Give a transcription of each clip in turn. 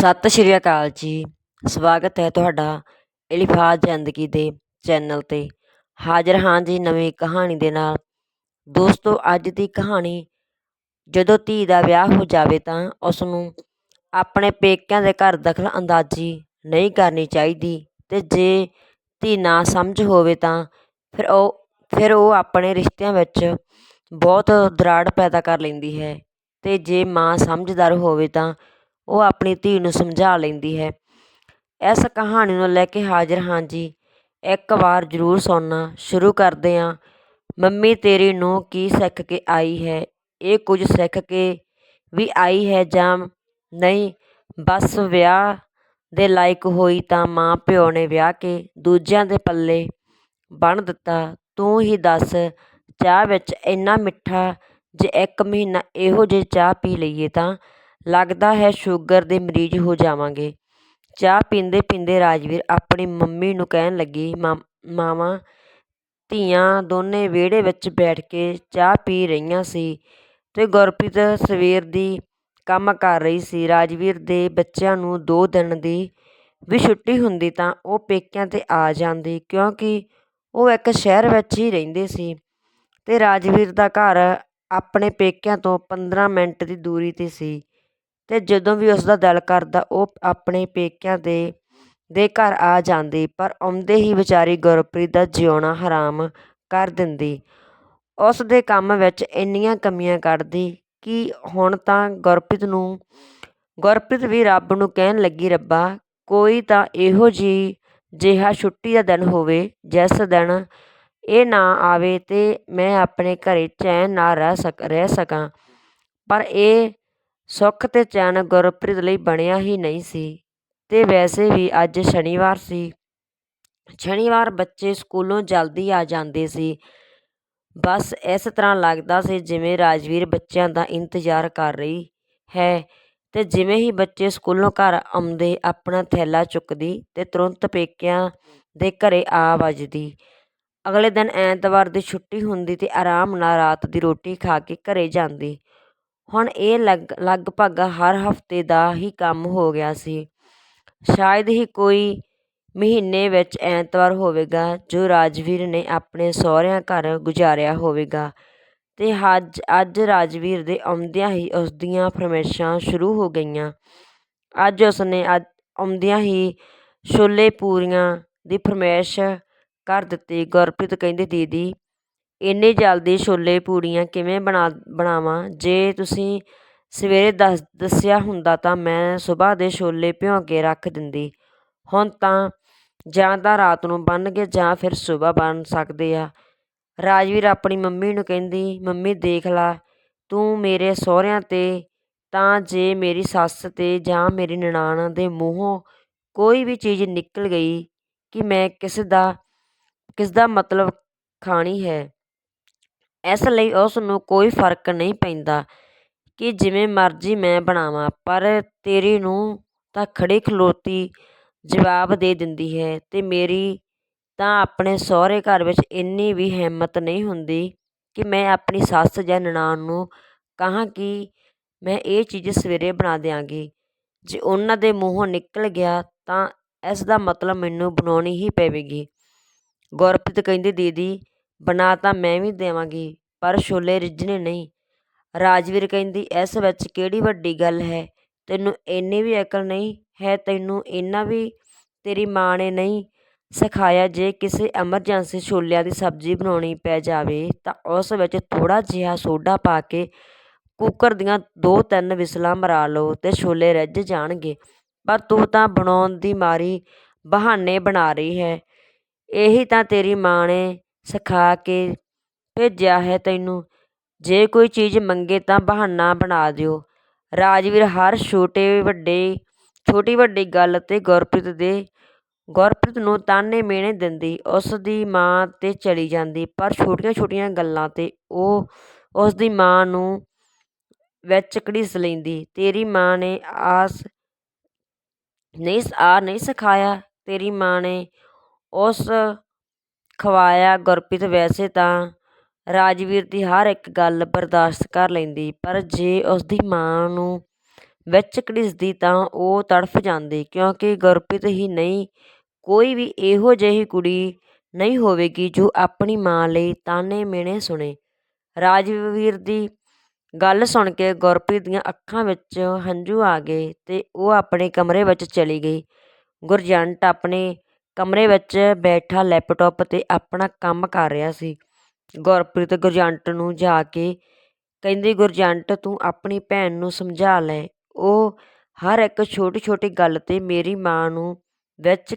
ਸਤਿ ਸ਼੍ਰੀ ਅਕਾਲ ਜੀ। ਸਵਾਗਤ ਹੈ ਤੁਹਾਡਾ ਇਲਫਾਜ਼ ਜ਼ਿੰਦਗੀ ਦੇ ਚੈਨਲ 'ਤੇ। ਹਾਜ਼ਰ ਹਾਂ ਜੀ ਨਵੀਂ ਕਹਾਣੀ ਦੇ ਨਾਲ। ਦੋਸਤੋ, ਅੱਜ ਦੀ ਕਹਾਣੀ, ਜਦੋਂ ਧੀ ਦਾ ਵਿਆਹ ਹੋ ਜਾਵੇ ਤਾਂ ਉਸ ਨੂੰ ਆਪਣੇ ਪੇਕਿਆਂ ਦੇ ਘਰ ਦਖਲ ਅੰਦਾਜ਼ੀ ਨਹੀਂ ਕਰਨੀ ਚਾਹੀਦੀ ਤੇ ਜੇ ਧੀ ਨਾ ਸਮਝ ਹੋਵੇ ਤਾਂ ਫਿਰ ਉਹ ਫਿਰ ਉਹ ਆਪਣੇ ਰਿਸ਼ਤਿਆਂ ਵਿੱਚ ਬਹੁਤ ਦਰਾੜ ਪੈਦਾ ਕਰ ਲੈਂਦੀ ਹੈ ਤੇ ਜੇ ਮਾਂ ਸਮਝਦਾਰ ਹੋਵੇ ਤਾਂ ਉਹ ਆਪਣੀ ਧੀ ਨੂੰ ਸਮਝਾ ਲੈਂਦੀ ਹੈ। ਇਸ ਕਹਾਣੀ ਨੂੰ ਲੈ ਕੇ ਹਾਜ਼ਰ ਹਾਂ ਜੀ। ਇੱਕ ਵਾਰ ਜ਼ਰੂਰ ਸੁਣਨਾ ਸ਼ੁਰੂ ਕਰਦੇ ਹਾਂ। ਮੰਮੀ, ਤੇਰੀ ਨੂੰ ਕੀ ਸਿੱਖ ਕੇ ਆਈ ਹੈ? ਇਹ ਕੁਝ ਸਿੱਖ ਕੇ ਵੀ ਆਈ ਹੈ ਜਾਂ ਨਹੀਂ? ਬਸ ਵਿਆਹ ਦੇ ਲਾਇਕ ਹੋਈ ਤਾਂ ਮਾਂ ਪਿਓ ਨੇ ਵਿਆਹ ਕੇ ਦੂਜਿਆਂ ਦੇ ਪੱਲੇ ਬਣ ਦਿੱਤਾ। ਤੂੰ ਹੀ ਦੱਸ, ਚਾਹ ਵਿੱਚ ਇੰਨਾ ਮਿੱਠਾ ਜੇ ਇੱਕ ਮਹੀਨਾ ਇਹੋ ਜਿਹੀ ਚਾਹ ਪੀ ਲਈਏ ਤਾਂ ਲੱਗਦਾ ਹੈ ਸ਼ੂਗਰ ਦੇ ਮਰੀਜ਼ ਹੋ ਜਾਵਾਂਗੇ। ਚਾਹ ਪੀਂਦੇ ਪੀਂਦੇ ਰਾਜਵੀਰ ਆਪਣੀ ਮੰਮੀ ਨੂੰ ਕਹਿਣ ਲੱਗੀ, ਮਾ, ਮਾਵਾਂ, ਧੀਆਂ ਦੋਨੇ ਵਿਹੜੇ ਵਿੱਚ ਬੈਠ ਕੇ ਚਾਹ ਪੀ ਰਹੀਆਂ ਸੀ ਤੇ ਗੁਰਪ੍ਰੀਤ ਸਵੇਰ ਦੀ ਕੰਮ ਕਰ ਰਹੀ ਸੀ। ਰਾਜਵੀਰ ਦੇ ਬੱਚਿਆਂ ਨੂੰ ਦੋ ਦਿਨ ਦੀ ਵੀ ਛੁੱਟੀ ਹੁੰਦੀ ਤਾਂ ਉਹ ਪੇਕਿਆਂ 'ਤੇ ਆ ਜਾਂਦੀ ਕਿਉਂਕਿ ਉਹ ਇੱਕ ਸ਼ਹਿਰ ਵਿੱਚ ਹੀ ਰਹਿੰਦੇ ਸੀ ਤੇ ਰਾਜਵੀਰ ਦਾ ਘਰ ਆਪਣੇ ਪੇਕਿਆਂ ਤੋਂ 15 ਮਿੰਟ ਦੀ ਦੂਰੀ 'ਤੇ ਸੀ। ਅਤੇ ਜਦੋਂ ਵੀ ਉਸਦਾ ਦਿਲ ਕਰਦਾ, ਉਹ ਆਪਣੇ ਪੇਕਿਆਂ ਦੇ ਦੇ ਘਰ ਆ ਜਾਂਦੀ, ਪਰ ਆਉਂਦੇ ਹੀ ਵਿਚਾਰੀ ਗੁਰਪ੍ਰੀਤ ਦਾ ਜਿਉਣਾ ਹਰਾਮ ਕਰ ਦਿੰਦੀ। ਉਸ ਦੇ ਕੰਮ ਵਿੱਚ ਇੰਨੀਆਂ ਕਮੀਆਂ ਕੱਢਦੀ ਕਿ ਹੁਣ ਤਾਂ ਗੁਰਪ੍ਰੀਤ ਨੂੰ, ਗੁਰਪ੍ਰੀਤ ਵੀ ਰੱਬ ਨੂੰ ਕਹਿਣ ਲੱਗੀ, ਰੱਬਾ, ਕੋਈ ਤਾਂ ਇਹੋ ਜਿਹੀ ਜਿਹਾ ਛੁੱਟੀ ਦਾ ਦਿਨ ਹੋਵੇ, ਜਿਸ ਦਿਨ ਇਹ ਨਾ ਆਵੇ ਤੇ ਮੈਂ ਆਪਣੇ ਘਰੇ ਚੈਨ ਨਾਲ ਰਹਿ ਸਕ, ਰਹਿ ਸਕਾਂ। ਪਰ ਇਹ ਸੁੱਖ ਤੇ ਚੈਨ ਗੁਰਪ੍ਰੀਤ ਲਈ ਬਣਿਆ ਹੀ ਨਹੀਂ ਸੀ ਤੇ ਵੈਸੇ ਵੀ ਅੱਜ ਸ਼ਨੀਵਾਰ ਸੀ। ਸ਼ਨੀਵਾਰ ਬੱਚੇ ਸਕੂਲੋਂ ਜਲਦੀ ਆ ਜਾਂਦੇ ਸੀ। ਬਸ ਇਸ ਤਰ੍ਹਾਂ ਲੱਗਦਾ ਸੀ ਜਿਵੇਂ ਰਾਜਵੀਰ ਬੱਚਿਆਂ ਦਾ ਇੰਤਜ਼ਾਰ ਕਰ ਰਹੀ ਹੈ ਤੇ ਜਿਵੇਂ ਹੀ ਬੱਚੇ ਸਕੂਲੋਂ ਘਰ ਆਉਂਦੇ ਆਪਣਾ ਥੈਲਾ ਚੁੱਕਦੀ ਤੇ ਤੁਰੰਤ ਪੇਕਿਆਂ ਦੇ ਘਰੇ ਆ ਵੱਜਦੀ। ਅਗਲੇ ਦਿਨ ਐਤਵਾਰ ਦੀ ਛੁੱਟੀ ਹੁੰਦੀ ਤੇ ਆਰਾਮ ਨਾਲ ਰਾਤ ਦੀ ਰੋਟੀ ਖਾ ਕੇ ਘਰੇ ਜਾਂਦੀ। ਹੁਣ ਇਹ ਲਗ, ਲਗਭਗ ਹਰ ਹਫ਼ਤੇ ਦਾ ਹੀ ਕੰਮ ਹੋ ਗਿਆ ਸੀ। ਸ਼ਾਇਦ ਹੀ ਕੋਈ ਮਹੀਨੇ ਵਿੱਚ ਐਤਵਾਰ ਹੋਵੇਗਾ ਜੋ ਰਾਜਵੀਰ ਨੇ ਆਪਣੇ ਸਹੁਰਿਆਂ ਘਰ ਗੁਜ਼ਾਰਿਆ ਹੋਵੇਗਾ ਤੇ ਅੱਜ ਅੱਜ ਰਾਜਵੀਰ ਦੇ ਆਉਂਦਿਆਂ ਹੀ ਉਸ ਦੀਆਂ ਫਰਮਾਇਸ਼ਾਂ ਸ਼ੁਰੂ ਹੋ ਗਈਆਂ। ਅੱਜ ਉਸਨੇ ਅੱਜ ਆਉਂਦਿਆਂ ਹੀ ਛੋਲੇ ਪੂਰੀਆਂ ਦੀ ਫਰਮਾਇਸ਼ ਕਰ ਦਿੱਤੀ। ਗੁਰਪ੍ਰੀਤ ਕਹਿੰਦੇ, ਦੀਦੀ ਇੰਨੀ ਜਲਦੀ ਛੋਲੇ ਪੂੜੀਆਂ ਕਿਵੇਂ ਬਣਾ, ਬਣਾਵਾਂ? ਜੇ ਤੁਸੀਂ ਸਵੇਰੇ ਦੱਸ, ਦੱਸਿਆ ਹੁੰਦਾ ਤਾਂ ਮੈਂ ਸੁਬਾਹ ਦੇ ਛੋਲੇ ਭਿਓਂ ਕੇ ਰੱਖ ਦਿੰਦੀ। ਹੁਣ ਤਾਂ ਜਾਂ ਤਾਂ ਰਾਤ ਨੂੰ ਬਣ ਕੇ ਜਾਂ ਫਿਰ ਸੁਬਾਹ ਬਣ ਸਕਦੇ ਆ। ਰਾਜਵੀਰ ਆਪਣੀ ਮੰਮੀ ਨੂੰ ਕਹਿੰਦੀ, ਮੰਮੀ ਦੇਖ ਲਾ, ਤੂੰ ਮੇਰੇ ਸਹੁਰਿਆਂ 'ਤੇ, ਤਾਂ ਜੇ ਮੇਰੀ ਸੱਸ 'ਤੇ ਜਾਂ ਮੇਰੀ ਨਨਾਣ ਦੇ ਮੂੰਹੋਂ ਕੋਈ ਵੀ ਚੀਜ਼ ਨਿਕਲ ਗਈ ਕਿ ਮੈਂ ਕਿਸ ਦਾ ਕਿਸ ਦਾ ਮਤਲਬ ਖਾਣੀ ਹੈ ਇਸ ਲਈ ਉਸ ਨੂੰ ਕੋਈ ਫ਼ਰਕ ਨਹੀਂ ਪੈਂਦਾ ਕਿ ਜਿਵੇਂ ਮਰਜ਼ੀ ਮੈਂ ਬਣਾਵਾਂ, ਪਰ ਤੇਰੀ ਨੂੰ ਤਾਂ ਖੜ੍ਹੀ ਖਲੋਤੀ ਜਵਾਬ ਦੇ ਦਿੰਦੀ ਹੈ ਅਤੇ ਮੇਰੀ ਤਾਂ ਆਪਣੇ ਸਹੁਰੇ ਘਰ ਵਿੱਚ ਇੰਨੀ ਵੀ ਹਿੰਮਤ ਨਹੀਂ ਹੁੰਦੀ ਕਿ ਮੈਂ ਆਪਣੀ ਸੱਸ ਜਾਂ ਨਨਾਣ ਨੂੰ ਕਹਾਂ ਕਿ ਮੈਂ ਇਹ ਚੀਜ਼ ਸਵੇਰੇ ਬਣਾ ਦਿਆਂਗੀ। ਜੇ ਉਹਨਾਂ ਦੇ ਮੂੰਹੋਂ ਨਿਕਲ ਗਿਆ ਤਾਂ ਇਸ ਦਾ ਮਤਲਬ ਮੈਨੂੰ ਬਣਾਉਣੀ ਹੀ ਪਵੇਗੀ। ਗੁਰਪ੍ਰੀਤ ਕਹਿੰਦੀ, ਦੀਦੀ ਬਣਾ ਤਾਂ ਮੈਂ ਵੀ ਦੇਵਾਂਗੀ, ਪਰ ਛੋਲੇ ਰਿੱਝਣੇ ਨਹੀਂ। ਰਾਜਵੀਰ ਕਹਿੰਦੀ, ਇਸ ਵਿੱਚ ਕਿਹੜੀ ਵੱਡੀ ਗੱਲ ਹੈ? ਤੈਨੂੰ ਇੰਨੀ ਵੀ ਅਕਲ ਨਹੀਂ? ਹੈ ਤੈਨੂੰ ਇੰਨਾ ਵੀ ਤੇਰੀ ਮਾਂ ਨੇ ਨਹੀਂ ਸਿਖਾਇਆ ਜੇ ਕਿਸੇ ਐਮਰਜੈਂਸੀ ਛੋਲਿਆਂ ਦੀ ਸਬਜ਼ੀ ਬਣਾਉਣੀ ਪੈ ਜਾਵੇ, ਤਾਂ ਉਸ ਵਿੱਚ ਥੋੜ੍ਹਾ ਜਿਹਾ ਸੋਡਾ ਪਾ ਕੇ ਕੁੱਕਰ ਦੀਆਂ ਦੋ ਤਿੰਨ ਵਿਸਲਾਂ ਮਰਾ ਲਓ ਤੇ ਛੋਲੇ ਰਿੱਝ ਜਾਣਗੇ। ਪਰ ਤੂੰ ਤਾਂ ਬਣਾਉਣ ਦੀ ਮਾਰੀ ਬਹਾਨੇ ਬਣਾ ਰਹੀ ਹੈ। ਇਹੀ ਤਾਂ ਤੇਰੀ ਮਾਂ ਨੇ ਸਿਖਾ ਕੇ ਭੇਜਿਆ ਹੈ ਤੈਨੂੰ। ਜੇ ਕੋਈ ਚੀਜ਼ ਮੰਗੇ ਤਾਂ ਬਹਾਨਾ ਬਣਾ ਦਿਓ। ਰਾਜਵੀਰ ਹਰ ਛੋਟੇ ਵੱਡੇ, ਛੋਟੀ ਵੱਡੀ ਗੱਲ 'ਤੇ ਗੁਰਪ੍ਰੀਤ ਦੇ, ਗੁਰਪ੍ਰੀਤ ਨੂੰ ਤਾਨੇ ਮਿਹਣੇ ਦਿੰਦੀ ਉਸ ਦੀ ਮਾਂ 'ਤੇ ਚਲੀ ਜਾਂਦੀ, ਪਰ ਛੋਟੀਆਂ ਛੋਟੀਆਂ ਗੱਲਾਂ 'ਤੇ ਉਹ ਉਸ ਦੀ ਮਾਂ ਨੂੰ ਵਿੱਚ ਘੜੀਸ ਲੈਂਦੀ, ਤੇਰੀ ਮਾਂ ਨੇ ਆਸ ਨਹੀਂ ਆ ਨਹੀਂ ਸਿਖਾਇਆ, ਤੇਰੀ ਮਾਂ ਨੇ ਉਸ ਖਵਾਇਆ ਗੁਰਪ੍ਰੀਤ ਵੈਸੇ ਤਾਂ ਰਾਜਵੀਰ ਦੀ ਹਰ ਇੱਕ ਗੱਲ ਬਰਦਾਸ਼ਤ ਕਰ ਲੈਂਦੀ, ਪਰ ਜੇ ਉਸਦੀ ਮਾਂ ਨੂੰ ਵਿੱਚ ਘੜੀਸਦੀ ਤਾਂ ਉਹ ਤੜਫ ਜਾਂਦੀ, ਕਿਉਂਕਿ ਗੁਰਪ੍ਰੀਤ ਹੀ ਨਹੀਂ, ਕੋਈ ਵੀ ਇਹੋ ਜਿਹੀ ਕੁੜੀ ਨਹੀਂ ਹੋਵੇਗੀ ਜੋ ਆਪਣੀ ਮਾਂ ਲਈ ਤਾਨੇ ਮਿਹਣੇ ਸੁਣੇ। ਰਾਜਵੀਰ ਦੀ ਗੱਲ ਸੁਣ ਕੇ ਗੁਰਪ੍ਰੀਤ ਦੀਆਂ ਅੱਖਾਂ ਵਿੱਚ ਹੰਝੂ ਆ ਗਏ ਤੇ ਉਹ ਆਪਣੇ ਕਮਰੇ ਵਿੱਚ ਚਲੀ ਗਈ। ਗੁਰਜੰਟ ਆਪਣੇ ਕਮਰੇ ਵਿੱਚ ਬੈਠਾ ਲੈਪਟੋਪ 'ਤੇ ਆਪਣਾ ਕੰਮ ਕਰ ਰਿਹਾ ਸੀ। ਗੁਰਪ੍ਰੀਤ ਗੁਰਜੰਟ ਨੂੰ ਜਾ ਕੇ ਕਹਿੰਦੀ, ਗੁਰਜੰਟ, ਤੂੰ ਆਪਣੀ ਭੈਣ ਨੂੰ ਸਮਝਾ ਲੈ। ਉਹ ਹਰ ਇੱਕ ਛੋਟੀ ਛੋਟੀ ਗੱਲ 'ਤੇ ਮੇਰੀ ਮਾਂ ਨੂੰ ਵਿੱਚ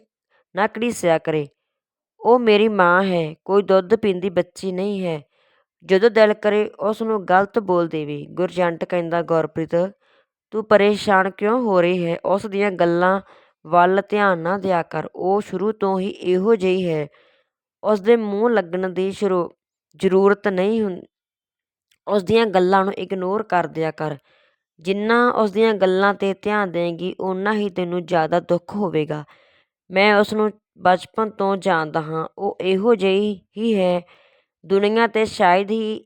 ਨਾ ਘੜੀਸਿਆ ਕਰੇ। ਉਹ ਮੇਰੀ ਮਾਂ ਹੈ, ਕੋਈ ਦੁੱਧ ਪੀਂਦੀ ਬੱਚੀ ਨਹੀਂ ਹੈ। ਜਦੋਂ ਦਿਲ ਕਰੇ, ਉਸ ਨੂੰ ਗਲਤ ਬੋਲ ਦੇਵੇ। ਗੁਰਜੰਟ ਕਹਿੰਦਾ, ਗੁਰਪ੍ਰੀਤ, ਤੂੰ ਪਰੇਸ਼ਾਨ ਕਿਉਂ ਹੋ ਰਹੀ ਹੈ? ਉਸ ਦੀਆਂ ਗੱਲਾਂ ਵੱਲ ਧਿਆਨ ਨਾ ਦਿਆ ਕਰ। ਉਹ ਸ਼ੁਰੂ ਤੋਂ ਹੀ ਇਹੋ ਜਿਹੀ ਹੈ। ਉਸ ਦੇ ਮੂੰਹ ਲੱਗਣ ਦੀ ਸ਼ੁਰੂ ਜ਼ਰੂਰਤ ਨਹੀਂ ਹੁੰ ਉਸ ਦੀਆਂ ਗੱਲਾਂ ਨੂੰ ਇਗਨੋਰ ਕਰ ਦਿਆ ਕਰ। ਜਿੰਨਾ ਉਸ ਦੀਆਂ ਗੱਲਾਂ 'ਤੇ ਧਿਆਨ ਦੇਂਗੀ, ਓਨਾ ਹੀ ਤੈਨੂੰ ਜ਼ਿਆਦਾ ਦੁੱਖ ਹੋਵੇਗਾ। ਮੈਂ ਉਸ ਨੂੰ ਬਚਪਨ ਤੋਂ ਜਾਣਦਾ ਹਾਂ। ਉਹ ਇਹੋ ਜਿਹੀ ਹੀ ਹੈ। ਦੁਨੀਆ 'ਤੇ ਸ਼ਾਇਦ ਹੀ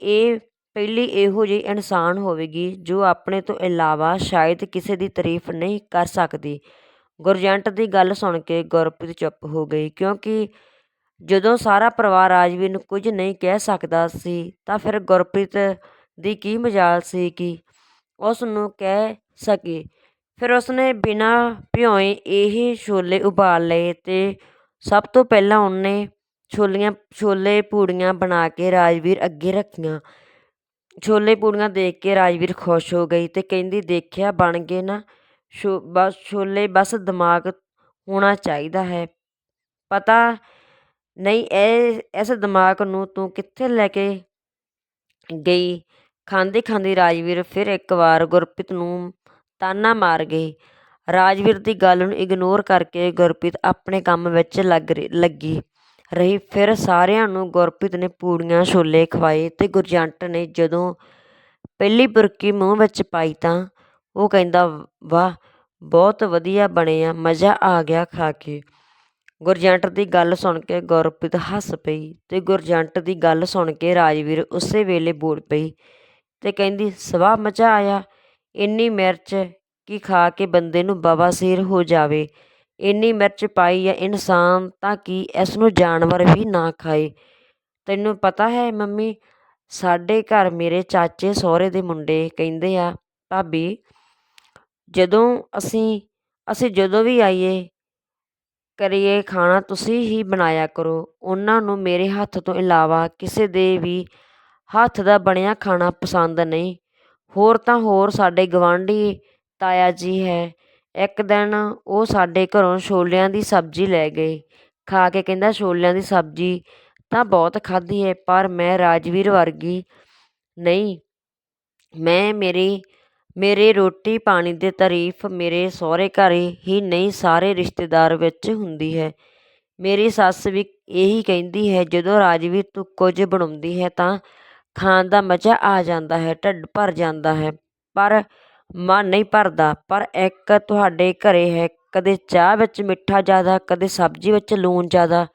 ਇਹ ਪਹਿਲੀ ਇਹੋ ਜਿਹੀ ਇਨਸਾਨ ਹੋਵੇਗੀ ਜੋ ਆਪਣੇ ਤੋਂ ਇਲਾਵਾ ਸ਼ਾਇਦ ਕਿਸੇ ਦੀ ਤਾਰੀਫ ਨਹੀਂ ਕਰ ਸਕਦੀ। ਗੁਰਜੰਟ ਦੀ ਗੱਲ ਸੁਣ ਕੇ ਗੁਰਪ੍ਰੀਤ ਚੁੱਪ ਹੋ ਗਈ, ਕਿਉਂਕਿ ਜਦੋਂ ਸਾਰਾ ਪਰਿਵਾਰ ਰਾਜਵੀਰ ਨੂੰ ਕੁਝ ਨਹੀਂ ਕਹਿ ਸਕਦਾ ਸੀ, ਤਾਂ ਫਿਰ ਗੁਰਪ੍ਰੀਤ ਦੀ ਕੀ ਮਜਾਲ ਸੀ ਕਿ ਉਸ ਨੂੰ ਕਹਿ ਸਕੇ। ਫਿਰ ਉਸਨੇ ਬਿਨਾਂ ਭਿਓਏ ਇਹ ਛੋਲੇ ਉਬਾਲ ਲਏ ਤੇ ਸਭ ਤੋਂ ਪਹਿਲਾਂ ਉਹਨੇ ਛੋਲੀਆਂ, ਛੋਲੇ ਪੂੜੀਆਂ ਬਣਾ ਕੇ ਰਾਜਵੀਰ ਅੱਗੇ ਰੱਖੀਆਂ। ਛੋਲੇ ਪੂੜੀਆਂ ਦੇਖ ਕੇ ਰਾਜਵੀਰ ਖੁਸ਼ ਹੋ ਗਈ ਅਤੇ ਕਹਿੰਦੀ, ਦੇਖਿਆ ਬਣ ਗਏ ਨਾ, ਛੋ, ਬਸ ਛੋਲੇ ਬਸ ਦਿਮਾਗ ਹੋਣਾ ਚਾਹੀਦਾ ਹੈ। ਪਤਾ ਨਹੀਂ, ਇਹ, ਇਸ ਦਿਮਾਗ ਨੂੰ ਤੂੰ ਕਿੱਥੇ ਲੈ ਕੇ ਗਈ? ਖਾਂਦੀ ਖਾਂਦੀ ਰਾਜਵੀਰ ਫਿਰ ਇੱਕ ਵਾਰ ਗੁਰਪ੍ਰੀਤ ਨੂੰ ਤਾਨਾ ਮਾਰ ਗਈ। ਰਾਜਵੀਰ ਦੀ ਗੱਲ ਨੂੰ ਇਗਨੋਰ ਕਰਕੇ ਗੁਰਪ੍ਰੀਤ ਆਪਣੇ ਕੰਮ ਵਿੱਚ ਲੱਗ ਲੱਗੀ। ਰਹੀ। ਫਿਰ ਸਾਰਿਆਂ ਨੂੰ ਗੁਰਪ੍ਰੀਤ ਨੇ ਪੂੜੀਆਂ, ਛੋਲੇ ਖਵਾਏ ਅਤੇ ਗੁਰਜੰਟ ਨੇ ਜਦੋਂ ਪਹਿਲੀ ਬੁਰਕੀ ਮੂੰਹ ਵਿੱਚ ਪਾਈ ਤਾਂ ਉਹ ਕਹਿੰਦਾ, ਵਾਹ, ਬਹੁਤ ਵਧੀਆ ਬਣੇ ਆ ਮਜ਼ਾ ਆ ਗਿਆ ਖਾ ਕੇ। ਗੁਰਜੰਟ ਦੀ ਗੱਲ ਸੁਣ ਕੇ ਗੁਰਪ੍ਰੀਤ ਹੱਸ ਪਈ ਤੇ ਗੁਰਜੰਟ ਦੀ ਗੱਲ ਸੁਣ ਕੇ ਰਾਜਵੀਰ ਉਸੇ ਵੇਲੇ ਬੋਲ ਪਈ ਤੇ ਕਹਿੰਦੀ ਸਵਾ ਮਜ਼ਾ ਆਇਆ। ਇੰਨੀ ਮਿਰਚ ਕਿ ਖਾ ਕੇ ਬੰਦੇ ਨੂੰ ਬਵਾਸੀਰ ਹੋ ਜਾਵੇ। ਇੰਨੀ ਮਿਰਚ ਪਾਈ ਹੈ ਇਨਸਾਨ ਤਾਂ ਕੀ ਇਸ ਨੂੰ ਜਾਨਵਰ ਵੀ ਨਾ ਖਾਏ। ਤੈਨੂੰ ਪਤਾ ਹੈ ਮੰਮੀ, ਸਾਡੇ ਘਰ ਮੇਰੇ ਚਾਚੇ ਸਹੁਰੇ ਦੇ ਮੁੰਡੇ ਕਹਿੰਦੇ ਆ, ਭਾਬੀ, ਜਦੋਂ ਅਸੀਂ ਅਸੀਂ ਜਦੋਂ ਵੀ ਆਈਏ, ਕਰੀਏ ਖਾਣਾ ਤੁਸੀਂ ਹੀ ਬਣਾਇਆ ਕਰੋ। ਉਹਨਾਂ ਨੂੰ ਮੇਰੇ ਹੱਥ ਤੋਂ ਇਲਾਵਾ ਕਿਸੇ ਦੇ ਵੀ ਹੱਥ ਦਾ ਬਣਿਆ ਖਾਣਾ ਪਸੰਦ ਨਹੀਂ। ਹੋਰ ਤਾਂ ਹੋਰ ਸਾਡੇ ਗਵਾਂਢੀ ਤਾਇਆ ਜੀ ਹੈ। ਇੱਕ ਦਿਨ ਉਹ ਸਾਡੇ ਘਰੋਂ ਛੋਲਿਆਂ ਦੀ ਸਬਜ਼ੀ ਲੈ ਗਏ। ਖਾ ਕੇ ਕਹਿੰਦਾ, ਛੋਲਿਆਂ ਦੀ ਸਬਜ਼ੀ ਤਾਂ ਬਹੁਤ ਖਾਧੀ ਹੈ ਪਰ ਮੈਂ ਰਾਜਵੀਰ ਵਰਗੀ ਨਹੀਂ। ਮੈਂ ਮੇਰੀ, ਮੇਰੇ ਰੋਟੀ ਪਾਣੀ ਦੀ ਤਾਰੀਫ ਮੇਰੇ ਸਹੁਰੇ ਘਰ ਹੀ ਨਹੀਂ, ਸਾਰੇ ਰਿਸ਼ਤੇਦਾਰ ਵਿੱਚ ਹੁੰਦੀ ਹੈ। ਮੇਰੀ ਸੱਸ ਵੀ ਇਹੀ ਕਹਿੰਦੀ ਹੈ, ਜਦੋਂ ਰਾਜਵੀਰ ਤੂੰ ਕੁਝ ਬਣਾਉਂਦੀ ਹੈ ਤਾਂ ਖਾਣ ਦਾ ਮਜ਼ਾ ਆ ਜਾਂਦਾ ਹੈ, ਢਿੱਡ ਭਰ ਜਾਂਦਾ ਹੈ। ਪਰ ਮਨ ਨਹੀਂ ਭਰਦਾ, ਪਰ ਇੱਕ ਤੁਹਾਡੇ ਘਰੇ ਹੈ, ਕਦੇ ਚਾਹ ਵਿੱਚ ਮਿੱਠਾ ਜ਼ਿਆਦਾ, ਕਦੇ ਸਬਜ਼ੀ ਵਿੱਚ ਲੂਣ ਜ਼ਿਆਦਾ,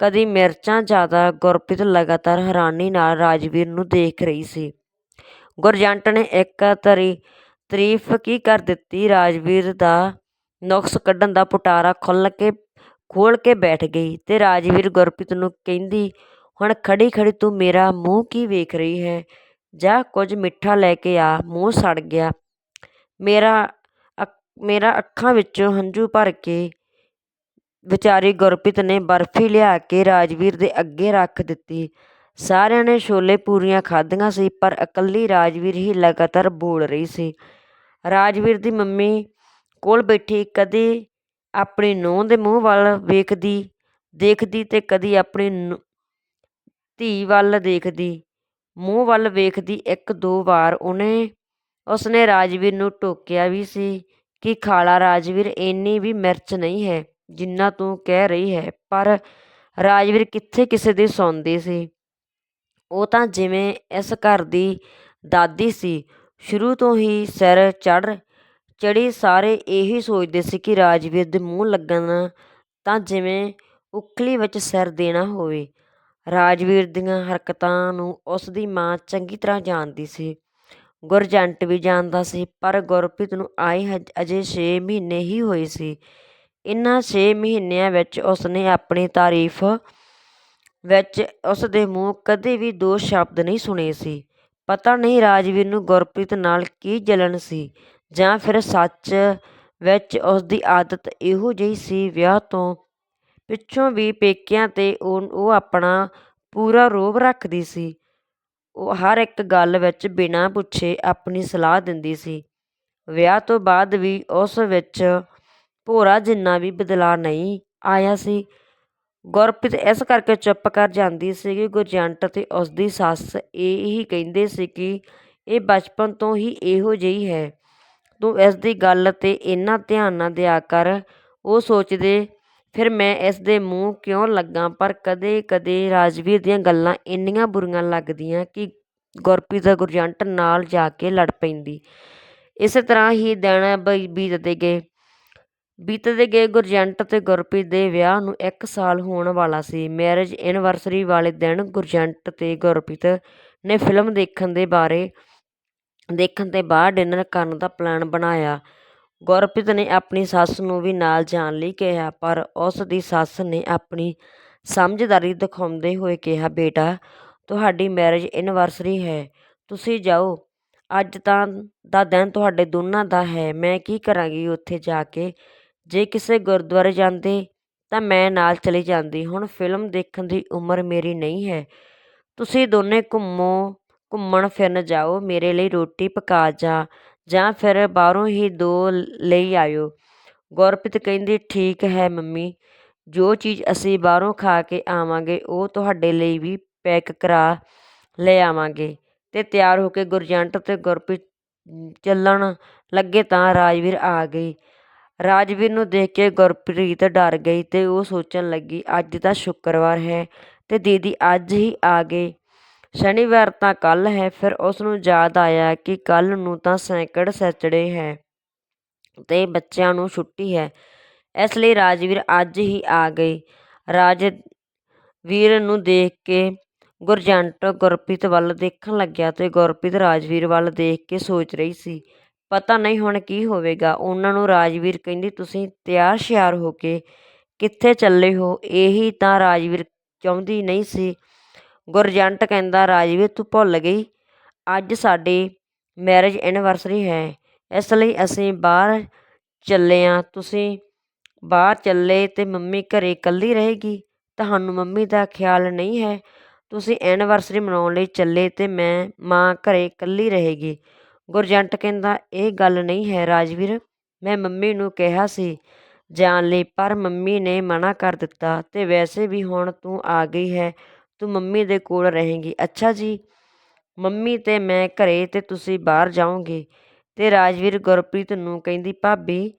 ਕਦੀ ਮਿਰਚਾਂ ਜ਼ਿਆਦਾ। ਗੁਰਪ੍ਰੀਤ ਲਗਾਤਾਰ ਹੈਰਾਨੀ ਨਾਲ ਰਾਜਵੀਰ ਨੂੰ ਦੇਖ ਰਹੀ ਸੀ। ਗੁਰਜੰਟ ਨੇ ਇੱਕ ਤਰੀ, ਤਾਰੀਫ ਕੀ ਕਰ ਦਿੱਤੀ? ਰਾਜਵੀਰ ਦਾ ਨੁਕਸ ਕੱਢਣ ਦਾ ਪੁਟਾਰਾ ਖੁੱਲ ਕੇ ਖੋਲ ਕੇ ਬੈਠ ਗਈ ਤੇ ਰਾਜਵੀਰ ਗੁਰਪ੍ਰੀਤ ਨੂੰ ਕਹਿੰਦੀ, ਹੁਣ ਖੜੀ ਖੜੀ ਤੂੰ ਮੇਰਾ ਮੂੰਹ ਕੀ ਵੇਖ ਰਹੀ ਹੈ? ਜਾ ਕੁਝ ਮਿੱਠਾ ਲੈ ਕੇ ਆ, ਮੂੰਹ ਸੜ ਗਿਆ। ਮੇਰਾ ਮੇਰਾ ਅੱਖਾਂ ਵਿੱਚੋਂ ਹੰਝੂ ਭਰ ਕੇ ਵਿਚਾਰੀ ਗੁਰਪ੍ਰੀਤ ਨੇ ਬਰਫੀ ਲਿਆ ਕੇ ਰਾਜਵੀਰ ਦੇ ਅੱਗੇ ਰੱਖ ਦਿੱਤੀ। ਸਾਰਿਆਂ ਨੇ ਛੋਲੇ ਪੂਰੀਆਂ ਖਾਧੀਆਂ ਸੀ, ਪਰ ਇਕੱਲੀ ਰਾਜਵੀਰ ਹੀ ਲਗਾਤਾਰ ਬੋਲ ਰਹੀ ਸੀ। ਰਾਜਵੀਰ ਦੀ ਮੰਮੀ ਕੋਲ ਬੈਠੀ ਕਦੇ ਆਪਣੀ ਨੂੰਹ ਦੇ ਮੂੰਹ ਵੱਲ ਵੇਖਦੀ, ਦੇਖਦੀ ਤੇ ਕਦੀ ਆਪਣੀ ਧੀ ਵੱਲ ਦੇਖਦੀ। ਮੂੰਹ ਵੱਲ ਵੇਖਦੀ ਇੱਕ ਦੋ ਵਾਰ ਉਹਨੇ ਉਸਨੇ ਰਾਜਵੀਰ ਨੂੰ ਟੋਕਿਆ ਵੀ ਸੀ ਕਿ ਖਾਲਾ ਰਾਜਵੀਰ ਇੰਨੀ ਵੀ ਮਿਰਚ ਨਹੀਂ ਹੈ ਜਿੰਨਾ ਤੂੰ ਕਹਿ ਰਹੀ ਹੈ, ਪਰ ਰਾਜਵੀਰ ਕਿੱਥੇ ਕਿਸੇ ਦੀ ਸੌਂਦੀ ਸੀ? ਉਹ ਤਾਂ ਜਿਵੇਂ ਇਸ ਘਰ ਦੀ ਦਾਦੀ ਸੀ, ਸ਼ੁਰੂ ਤੋਂ ਹੀ ਸਿਰ ਚੜ ਚੜੀ ਸਾਰੇ ਇਹੀ ਸੋਚਦੇ ਸੀ ਕਿ ਰਾਜਵੀਰ ਦੇ ਮੂੰਹ ਲੱਗਣ ਤਾਂ ਜਿਵੇਂ ਉਖਲੀ ਵਿੱਚ ਸਿਰ ਦੇਣਾ ਹੋਵੇ। ਰਾਜਵੀਰ ਦੀਆਂ ਹਰਕਤਾਂ ਨੂੰ ਉਸ ਦੀ ਮਾਂ ਚੰਗੀ ਤਰ੍ਹਾਂ ਜਾਣਦੀ ਸੀ। ਗੁਰਜੰਟ ਵੀ ਜਾਣਦਾ ਸੀ, ਪਰ ਗੁਰਪ੍ਰੀਤ ਨੂੰ ਆਏ ਹਜ ਅਜੇ ਛੇ ਮਹੀਨੇ ਹੀ ਹੋਏ ਸੀ। ਇਨ੍ਹਾਂ ਛੇ ਮਹੀਨਿਆਂ ਵਿੱਚ ਉਸਨੇ ਆਪਣੀ ਤਾਰੀਫ ਵਿੱਚ ਉਸ ਦੇ ਮੂੰਹ ਕਦੇ ਵੀ ਦੋ ਸ਼ਬਦ ਨਹੀਂ ਸੁਣੇ ਸੀ। ਪਤਾ ਨਹੀਂ ਰਾਜਵੀਰ ਨੂੰ ਗੁਰਪ੍ਰੀਤ ਨਾਲ ਕੀ ਜਲਨ ਸੀ, ਜਾਂ ਫਿਰ ਸੱਚ ਵਿੱਚ ਉਸਦੀ ਆਦਤ ਇਹੋ ਜਿਹੀ ਸੀ ਵਿਆਹ ਤੋਂ ਪਿੱਛੋਂ ਵੀ ਪੇਕਿਆਂ 'ਤੇ ਉਹ ਆਪਣਾ ਪੂਰਾ ਰੋਹਬ ਰੱਖਦੀ ਸੀ। ਉਹ ਹਰ ਇੱਕ ਗੱਲ ਵਿੱਚ ਬਿਨਾਂ ਪੁੱਛੇ ਆਪਣੀ ਸਲਾਹ ਦਿੰਦੀ ਸੀ। ਵਿਆਹ ਤੋਂ ਬਾਅਦ ਵੀ ਉਸ ਵਿੱਚ ਭੋਰਾ ਜਿੰਨਾ ਵੀ ਬਦਲਾਅ ਨਹੀਂ ਆਇਆ ਸੀ। ਗੁਰਪ੍ਰੀਤ ਇਸ ਕਰਕੇ ਚੁੱਪ ਕਰ ਜਾਂਦੀ ਸੀ ਕਿ ਗੁਰਜੰਟ ਅਤੇ ਉਸਦੀ ਸੱਸ ਇਹ ਹੀ ਕਹਿੰਦੇ ਸੀ ਕਿ ਇਹ ਬਚਪਨ ਤੋਂ ਹੀ ਇਹੋ ਜਿਹੀ ਹੈ। ਤੂੰ ਇਸ ਦੀ ਗੱਲ 'ਤੇ ਇੰਨਾ ਧਿਆਨ ਨਾ ਦਿਆ ਕਰ। ਉਹ ਸੋਚਦੇ ਫਿਰ ਮੈਂ ਇਸ ਦੇ ਮੂੰਹ ਕਿਉਂ ਲੱਗਾ? ਪਰ ਕਦੇ ਕਦੇ ਰਾਜਵੀਰ ਦੀਆਂ ਗੱਲਾਂ ਇੰਨੀਆਂ ਬੁਰੀਆਂ ਲੱਗਦੀਆਂ ਕਿ ਗੁਰਪ੍ਰੀਤ ਗੁਰਜੰਟ ਨਾਲ ਜਾ ਕੇ ਲੜ ਪੈਂਦੀ। ਇਸੇ ਤਰ੍ਹਾਂ ਹੀ ਦਿਨ ਬੀਤਦੇ ਗਏ। ਬੀਤਦੇ ਗਏ ਗੁਰਜੰਟ ਤੇ ਗੁਰਪ੍ਰੀਤ ਦੇ ਵਿਆਹ ਨੂੰ 1 ਸਾਲ ਹੋਣ ਵਾਲਾ ਸੀ। ਮੈਰਿਜ ਐਨਵਰਸਰੀ ਵਾਲੇ ਦਿਨ ਗੁਰਜੰਟ ਤੇ ਗੁਰਪ੍ਰੀਤ ਨੇ ਫਿਲਮ ਦੇਖਣ ਦੇ ਬਾਰੇ, ਦੇਖਣ ਤੇ ਬਾਅਦ ਡਿਨਰ ਕਰਨ ਦਾ ਪਲਾਨ ਬਣਾਇਆ। ਗੁਰਪ੍ਰੀਤ ਨੇ ਆਪਣੀ ਸੱਸ ਨੂੰ ਵੀ ਨਾਲ ਜਾਣ ਲਈ ਕਿਹਾ, ਪਰ ਉਸ ਦੀ ਸੱਸ ਨੇ ਆਪਣੀ ਸਮਝਦਾਰੀ ਦਿਖਾਉਂਦੇ ਹੋਏ ਕਿਹਾ, ਬੇਟਾ, ਤੁਹਾਡੀ ਮੈਰਿਜ ਐਨਵਰਸਰੀ ਹੈ, ਤੁਸੀਂ ਜਾਓ। ਅੱਜ ਤਾਂ ਦਾ ਦਿਨ ਤੁਹਾਡੇ ਦੋਨਾਂ ਦਾ ਹੈ, ਮੈਂ ਕੀ ਕਰਾਂਗੀ ਉੱਥੇ ਜਾ ਕੇ? ਜੇ ਕਿਸੇ ਗੁਰਦੁਆਰੇ ਜਾਂਦੇ ਤਾਂ ਮੈਂ ਨਾਲ ਚਲੀ ਜਾਂਦੀ, ਹੁਣ ਫਿਲਮ ਦੇਖਣ ਦੀ ਉਮਰ ਮੇਰੀ ਨਹੀਂ ਹੈ। ਤੁਸੀਂ ਦੋਨੇ ਘੁੰਮੋ, ਘੁੰਮਣ ਫਿਰਨ ਜਾਓ, ਮੇਰੇ ਲਈ ਰੋਟੀ ਪਕਾ ਜਾ। ਜਾਂ ਫਿਰ ਬਾਹਰੋਂ ਹੀ ਦੋ ਲਈ ਆਇਓ। ਗੁਰਪ੍ਰੀਤ ਕਹਿੰਦੀ, ਠੀਕ ਹੈ ਮੰਮੀ, ਜੋ ਚੀਜ਼ ਅਸੀਂ ਬਾਹਰੋਂ ਖਾ ਕੇ ਆਵਾਂਗੇ, ਉਹ ਤੁਹਾਡੇ ਲਈ ਵੀ ਪੈਕ ਕਰਾ ਲੈ ਆਵਾਂਗੇ। ਤੇ ਤਿਆਰ ਹੋ ਕੇ ਗੁਰਜੰਟ ਤੇ ਗੁਰਪ੍ਰੀਤ ਚੱਲਣ ਲੱਗੇ ਤਾਂ ਰਾਜਵੀਰ ਆ ਗਈ ਰਾਜਵੀਰ ਨੂੰ ਦੇਖ ਕੇ ਗੁਰਪ੍ਰੀਤ ਡਰ ਗਈ ਤੇ ਉਹ ਸੋਚਣ ਲੱਗੀ, ਅੱਜ ਤਾਂ ਸ਼ੁੱਕਰਵਾਰ ਹੈ ਤੇ ਦੀਦੀ ਅੱਜ ਹੀ ਆ ਗਏ। ਸ਼ਨੀਵਾਰ ਤਾਂ ਕੱਲ੍ਹ ਹੈ, ਫਿਰ ਉਸ ਨੂੰ ਯਾਦ ਆਇਆ ਕਿ ਕੱਲ੍ਹ ਨੂੰ ਤਾਂ ਸੈਂਕੜ ਸੈਚਰਡੇ ਹੈ ਤੇ ਬੱਚਿਆਂ ਨੂੰ ਛੁੱਟੀ ਹੈ। ਇਸ ਲਈ ਰਾਜਵੀਰ ਅੱਜ ਹੀ ਆ ਗਈ ਰਾਜਵੀਰ ਨੂੰ ਦੇਖ ਕੇ ਗੁਰਜੰਟ ਗੁਰਪ੍ਰੀਤ ਵੱਲ ਦੇਖਣ ਲੱਗਿਆ ਤੇ ਗੁਰਪ੍ਰੀਤ ਰਾਜਵੀਰ ਵੱਲ ਦੇਖ ਕੇ ਸੋਚ ਰਹੀ ਸੀ, ਪਤਾ ਨਹੀਂ ਹੁਣ ਕੀ ਹੋਵੇਗਾ। ਉਹਨਾਂ ਨੂੰ ਰਾਜਵੀਰ ਕਹਿੰਦੀ, ਤੁਸੀਂ ਤਿਆਰ ਸ਼ਿਆਰ ਹੋ ਕੇ ਕਿੱਥੇ ਚੱਲੇ ਹੋ? ਇਹੀ ਤਾਂ ਰਾਜਵੀਰ ਚਾਹੁੰਦੀ ਨਹੀਂ ਸੀ ਗੁਰਜੰਟ ਕਹਿੰਦਾ ਰਾਜਵੀਰ ਤੂੰ ਭੁੱਲ ਗਈ। ਅੱਜ ਸਾਡੀ ਮੈਰਿਜ ਐਨੀਵਰਸਰੀ ਹੈ। ਇਸ ਲਈ ਅਸੀਂ ਬਾਹਰ ਚੱਲੇ ਹਾਂ ਤੁਸੀਂ ਬਾਹਰ ਚੱਲੇ ਤੇ ਮੰਮੀ ਘਰ ਇਕੱਲੀ ਰਹੇਗੀ। ਤੁਹਾਨੂੰ ਮੰਮੀ ਦਾ ਖਿਆਲ ਨਹੀਂ ਹੈ। ਤੁਸੀਂ ਐਨੀਵਰਸਰੀ ਮਨਾਉਣ ਲਈ ਚੱਲੇ ਤੇ ਮੈਂ, ਮਾਂ ਘਰ ਇਕੱਲੀ ਰਹੇਗੀ। ਗੁਰਜੰਟ ਕਹਿੰਦਾ, ਇਹ ਗੱਲ ਨਹੀਂ ਹੈ ਰਾਜਵੀਰ ਮੈਂ ਮੰਮੀ ਨੂੰ ਕਿਹਾ ਸੀ ਜਾਣ ਲਈ, ਪਰ ਮੰਮੀ ਨੇ ਮਨਾ ਕਰ ਦਿੱਤਾ ਅਤੇ ਵੈਸੇ ਵੀ ਹੁਣ ਤੂੰ ਆ ਗਈ ਹੈ। ਤੂੰ ਮੰਮੀ ਦੇ ਕੋਲ ਰਹੇਂਗੀ। ਅੱਛਾ ਜੀ, ਮੰਮੀ ਅਤੇ ਮੈਂ ਘਰੇ ਤੇ ਤੁਸੀਂ ਬਾਹਰ ਜਾਓਗੇ ਅਤੇ ਰਾਜਵੀਰ ਗੁਰਪ੍ਰੀਤ ਨੂੰ ਕਹਿੰਦੀ, ਭਾਬੀ,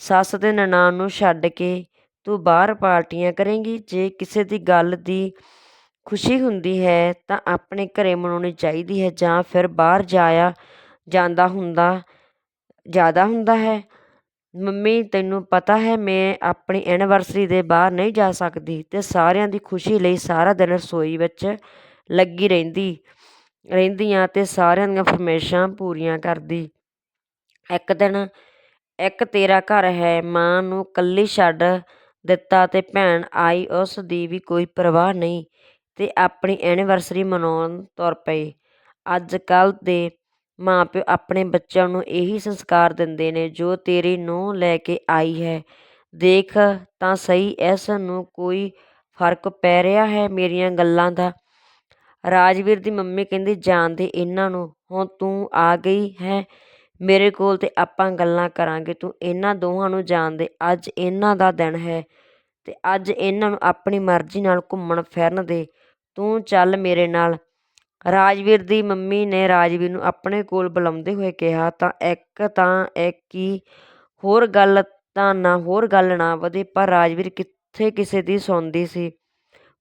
ਸੱਸ ਤੇ ਨਨਾਣ ਨੂੰ ਛੱਡ ਕੇ ਤੂੰ ਬਾਹਰ ਪਾਰਟੀਆਂ ਕਰੇਂਗੀ। ਜੇ ਕਿਸੇ ਦੀ ਗੱਲ ਦੀ ਖੁਸ਼ੀ ਹੁੰਦੀ ਹੈ ਤਾਂ ਆਪਣੇ ਘਰੇ ਮਨਾਉਣੀ ਚਾਹੀਦੀ ਹੈ ਜਾਂ ਫਿਰ ਬਾਹਰ ਜਾਇਆ ਜਾਂਦਾ ਹੁੰਦਾ, ਜ਼ਿਆਦਾ ਹੁੰਦਾ ਹੈ। ਮੰਮੀ, ਤੈਨੂੰ ਪਤਾ ਹੈ, ਮੈਂ ਆਪਣੀ ਐਨੀਵਰਸਰੀ ਦੇ ਬਾਹਰ ਨਹੀਂ ਜਾ ਸਕਦੀ ਅਤੇ ਸਾਰਿਆਂ ਦੀ ਖੁਸ਼ੀ ਲਈ ਸਾਰਾ ਦਿਨ ਰਸੋਈ ਵਿੱਚ ਲੱਗੀ ਰਹਿੰਦੀ ਰਹਿੰਦੀਆਂ ਅਤੇ ਸਾਰਿਆਂ ਦੀਆਂ ਫਰਮਾਇਸ਼ਾਂ ਪੂਰੀਆਂ ਕਰਦੀ। ਇੱਕ ਦਿਨ ਇੱਕ ਤੇਰਾ ਘਰ ਹੈ, ਮਾਂ ਨੂੰ ਇਕੱਲੀ ਛੱਡ ਦਿੱਤਾ ਅਤੇ ਭੈਣ ਆਈ, ਉਸ ਦੀ ਵੀ ਕੋਈ ਪਰਵਾਹ ਨਹੀਂ ਅਤੇ ਆਪਣੀ ਐਨੀਵਰਸਰੀ ਮਨਾਉਣ ਤੁਰ ਪਈ। ਅੱਜ ਕੱਲ੍ਹ ਦੇ ਮਾਂ ਪਿਓ ਆਪਣੇ ਬੱਚਿਆਂ ਨੂੰ ਇਹੀ ਸੰਸਕਾਰ ਦਿੰਦੇ ਨੇ, ਜੋ ਤੇਰੀ ਨੂੰਹ ਲੈ ਕੇ ਆਈ ਹੈ, ਦੇਖ ਤਾਂ ਸਹੀ, ਇਸ ਨੂੰ ਕੋਈ ਫ਼ਰਕ ਪੈ ਰਿਹਾ ਹੈ ਮੇਰੀਆਂ ਗੱਲਾਂ ਦਾ? ਰਾਜਵੀਰ ਦੀ ਮੰਮੀ ਕਹਿੰਦੀ ਜਾਣਦੇ ਇਹਨਾਂ ਨੂੰ, ਹੁਣ ਤੂੰ ਆ ਗਈ ਹੈ, ਮੇਰੇ ਕੋਲ ਤੇ ਆਪਾਂ ਗੱਲਾਂ ਕਰਾਂਗੇ, ਤੂੰ ਇਹਨਾਂ ਦੋਹਾਂ ਨੂੰ ਜਾਣਦੇ ਅੱਜ ਇਹਨਾਂ ਦਾ ਦਿਨ ਹੈ, ਤੇ ਅੱਜ ਇਹਨਾਂ ਨੂੰ ਆਪਣੀ ਮਰਜ਼ੀ ਨਾਲ ਘੁੰਮਣ ਫਿਰਨ ਦੇ, ਤੂੰ ਚੱਲ ਮੇਰੇ ਨਾਲ ਰਾਜਵੀਰ ਦੀ ਮੰਮੀ ਨੇ ਰਾਜਵੀਰ ਨੂੰ ਆਪਣੇ ਕੋਲ ਬੁਲਾਉਂਦੇ ਹੋਏ ਕਿਹਾ, ਤਾਂ ਇੱਕ ਤਾਂ ਇੱਕ ਹੀ ਹੋਰ ਗੱਲ ਤਾਂ ਨਾ ਹੋਰ ਗੱਲ ਨਾ ਵਧੇ, ਪਰ ਰਾਜਵੀਰ ਕਿੱਥੇ ਕਿਸੇ ਦੀ ਸੌਂਦੀ ਸੀ?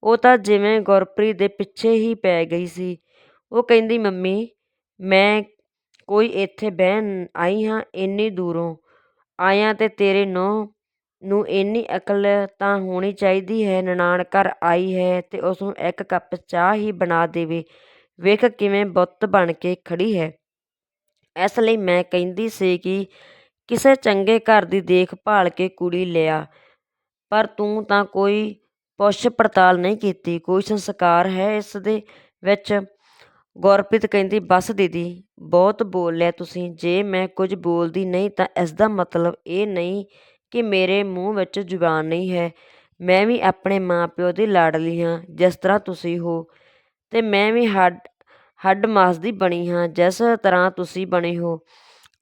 ਉਹ ਤਾਂ ਜਿਵੇਂ ਗੁਰਪ੍ਰੀਤ ਦੇ ਪਿੱਛੇ ਹੀ ਪੈ ਗਈ ਸੀ। ਉਹ ਕਹਿੰਦੀ, ਮੰਮੀ, ਮੈਂ ਕੋਈ ਇੱਥੇ ਬਹਿਣ ਆਈ ਹਾਂ ਇੰਨੀ ਦੂਰੋਂ। ਆਇਆ ਤੇ ਤੇਰੇ ਨੂੰਹ ਨੂੰ ਇੰਨੀ ਅਕਲ ਤਾਂ ਹੋਣੀ ਚਾਹੀਦੀ ਹੈ, ਨਨਾਣ ਘਰ ਆਈ ਹੈ ਤੇ ਉਸ ਨੂੰ ਇੱਕ ਕੱਪ ਚਾਹ ਹੀ ਬਣਾ ਦੇਵੇ। ਵੇਖ ਕਿਵੇਂ ਬੁੱਤ ਬਣ ਕੇ ਖੜੀ ਹੈ। ਇਸ ਲਈ ਮੈਂ ਕਹਿੰਦੀ ਸੀ ਕਿ ਕਿਸੇ ਚੰਗੇ ਘਰ ਦੀ ਦੇਖਭਾਲ ਕੇ ਕੁੜੀ ਲਿਆ, ਪਰ ਤੂੰ ਤਾਂ ਕੋਈ ਪੁੱਛ ਪੜਤਾਲ ਨਹੀਂ ਕੀਤੀ, ਕੋਈ ਸੰਸਕਾਰ ਹੈ ਇਸ ਦੇ ਵਿੱਚ? ਗੁਰਪ੍ਰੀਤ ਕਹਿੰਦੀ, ਬਸ ਦੀਦੀ, ਬਹੁਤ ਬੋਲ ਲਿਆ ਤੁਸੀਂ, ਜੇ ਮੈਂ ਕੁਝ ਬੋਲਦੀ ਨਹੀਂ ਤਾਂ ਇਸ ਦਾ ਮਤਲਬ ਇਹ ਨਹੀਂ ਕਿ ਮੇਰੇ ਮੂੰਹ ਵਿੱਚ ਜ਼ੁਬਾਨ ਨਹੀਂ ਹੈ। ਮੈਂ ਵੀ ਆਪਣੇ ਮਾਂ-ਪਿਓ ਦੀ ਲਾਡਲੀ ਹਾਂ, ਜਿਸ ਤਰ੍ਹਾਂ ਤੁਸੀਂ ਹੋ। ਤੇ ਮੈਂ ਵੀ ਹੱਡ ਹੱਡ ਮਾਸ ਦੀ ਬਣੀ ਹਾਂ, ਜਿਸ ਤਰ੍ਹਾਂ ਤੁਸੀਂ ਬਣੇ ਹੋ।